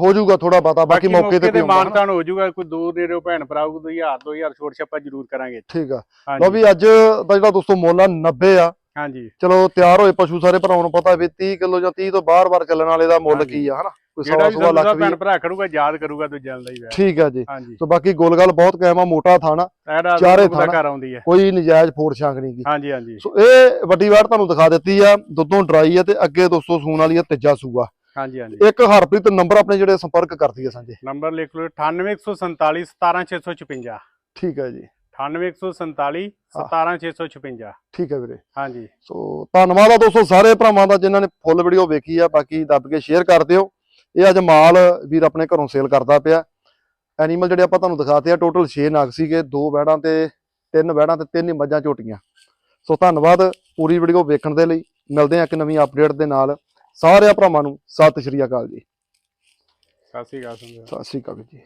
ਹੋ ਜਾਊਗਾ ਥੋੜਾ ਬਾਤਾ ਬਾਕੀ ਮੌਕੇ ਤੇ ਹਨਾ। ਮਾਨਤਾਨ ਹੋ ਜਾਊਗਾ ਕੋਈ ਦੂਰ ਨੇੜੇ ਭੈਣ ਭਰਾ ਹੋਊ 2000 2000 ਛੋਟ ਛੱਪਾ ਜ਼ਰੂਰ ਕਰਾਂਗੇ। ਠੀਕ ਆ। ਹਾਂਜੀ। ਵੀ ਅੱਜ ਦਾ ਜਿਹੜਾ ਦੋਸਤੋ ਮੁੱਲ ਆ 90 ਆ। ਹਾਂਜੀ। ਚਲੋ ਤਿਆਰ ਹੋਏ ਪਸ਼ੂ ਸਾਰੇ ਭਰਾਵਾਂ ਨੂੰ ਪਤਾ ਵੀ 30 ਕਿਲੋ ਜਾਂ 30 ਤੋਂ ਬਾਹਰ-ਬਾਹਰ ਚੱਲਣ ਵਾਲੇ ਦਾ ਮੁੱਲ। ਕੀ ਆ ਹਨਾ? ਕੋਈ ਜਿਹੜਾ ਸਵਾ ਵੀ ਸਵਾ ਸੰਧੂ ਲੱਖ ਸਾਹਿਬ ਵੀ ਭੈਣ ਭਰਾ ਖੜੂਗਾ ਯਾਦ ਕਰੂਗਾ ਦੂਜਿਆਂ ਵੈੜ ਠੀਕ ਆ ਜੀ। ਸੋ ਬਾਕੀ ਗੋਲਗਲ ਬਹੁਤ ਕਾਇਮ ਆ ਮੋਟਾ ਥਾਣਾ ਚਾਰੇ ਥਾਣਾ। ਘਰ ਆਉਂਦੀ ਹੈ ਕੋਈ ਨਜਾਇਜ਼ ਫੋੜ ਛਾਂਗ ਨਹੀਂ ਗੀ। ਹਾਂਜੀ ਹਾਂਜੀ। ਸੋ ਇਹ ਵੱਡੀ ਵਾਰ ਤੁਹਾਨੂੰ ਦਿਖਾ ਦਿੱਤੀ ਆ ਦੁੱਧੋਂ ਡਰਾਈ ਆ ਤੇ ਅੱਗੇ ਦੋਸਤੋ ਸੂਣ ਵਾਲੀ ਆ ਤੀਜਾ ਸੂਆ। ਹਾਂਜੀ ਹਾਂਜੀ। ਇੱਕ ਹਰਪ੍ਰੀਤ ਨੰਬਰ ਆਪਣੇ ਜਿਹੜੇ ਸੰਪਰਕ ਕਰਦੀ ਆ ਸਾਂਝੇ। ਨੰਬਰ ਲਿਖ ਲਓ 98147 17656 ਠੀਕ ਹੈ ਜੀ। 98147 17656 ਠੀਕ ਹੈ ਵੀਰੇ। ਹਾਂਜੀ। ਸੋ ਧੰਨਵਾਦ ਆ ਦੋਸਤੋ ਸਾਰੇ ਭਰਾਵਾਂ ਦਾ ਜਿਨ੍ਹਾਂ ਨੇ ਫੁੱਲ ਵੀਡੀਓ ਵੇਖੀ ਆ ਬਾਕੀ ਦੱਬ ਕੇ ਸ਼ੇਅਰ ਕਰ ਦਿਓ। ਇਹ ਅੱਜ ਮਾਲ ਵੀਰ ਆਪਣੇ ਘਰੋਂ ਸੇਲ ਕਰਦਾ ਪਿਆ। ਐਨੀਮਲ ਜਿਹੜੇ ਆਪਾਂ ਤੁਹਾਨੂੰ ਦਿਖਾਤੇ ਆ ਟੋਟਲ 6 ਨਾਗ ਸੀਗੇ ਦੋ ਬੈੜਾਂ ਤੇ ਤਿੰਨ ਬੈੜਾਂ ਤੇ ਤਿੰਨ ਹੀ ਮੱਝਾਂ ਝੋਟੀਆਂ। ਸੋ ਧੰਨਵਾਦ ਪੂਰੀ ਵੀਡੀਓ ਵੇਖਣ ਦੇ ਲਈ। ਮਿਲਦੇ ਆ ਇੱਕ ਨਵੀਂ ਅਪਡੇਟ ਦੇ ਨਾਲ। ਸਾਰਿਆਂ ਭਰਾਵਾਂ ਨੂੰ ਸਤਿ ਸ਼੍ਰੀ ਅਕਾਲ ਜੀ। ਸਤਿ ਸ਼੍ਰੀ ਅਕਾਲ। ਸਤਿ ਸ਼੍ਰੀ ਅਕਾਲ ਜੀ।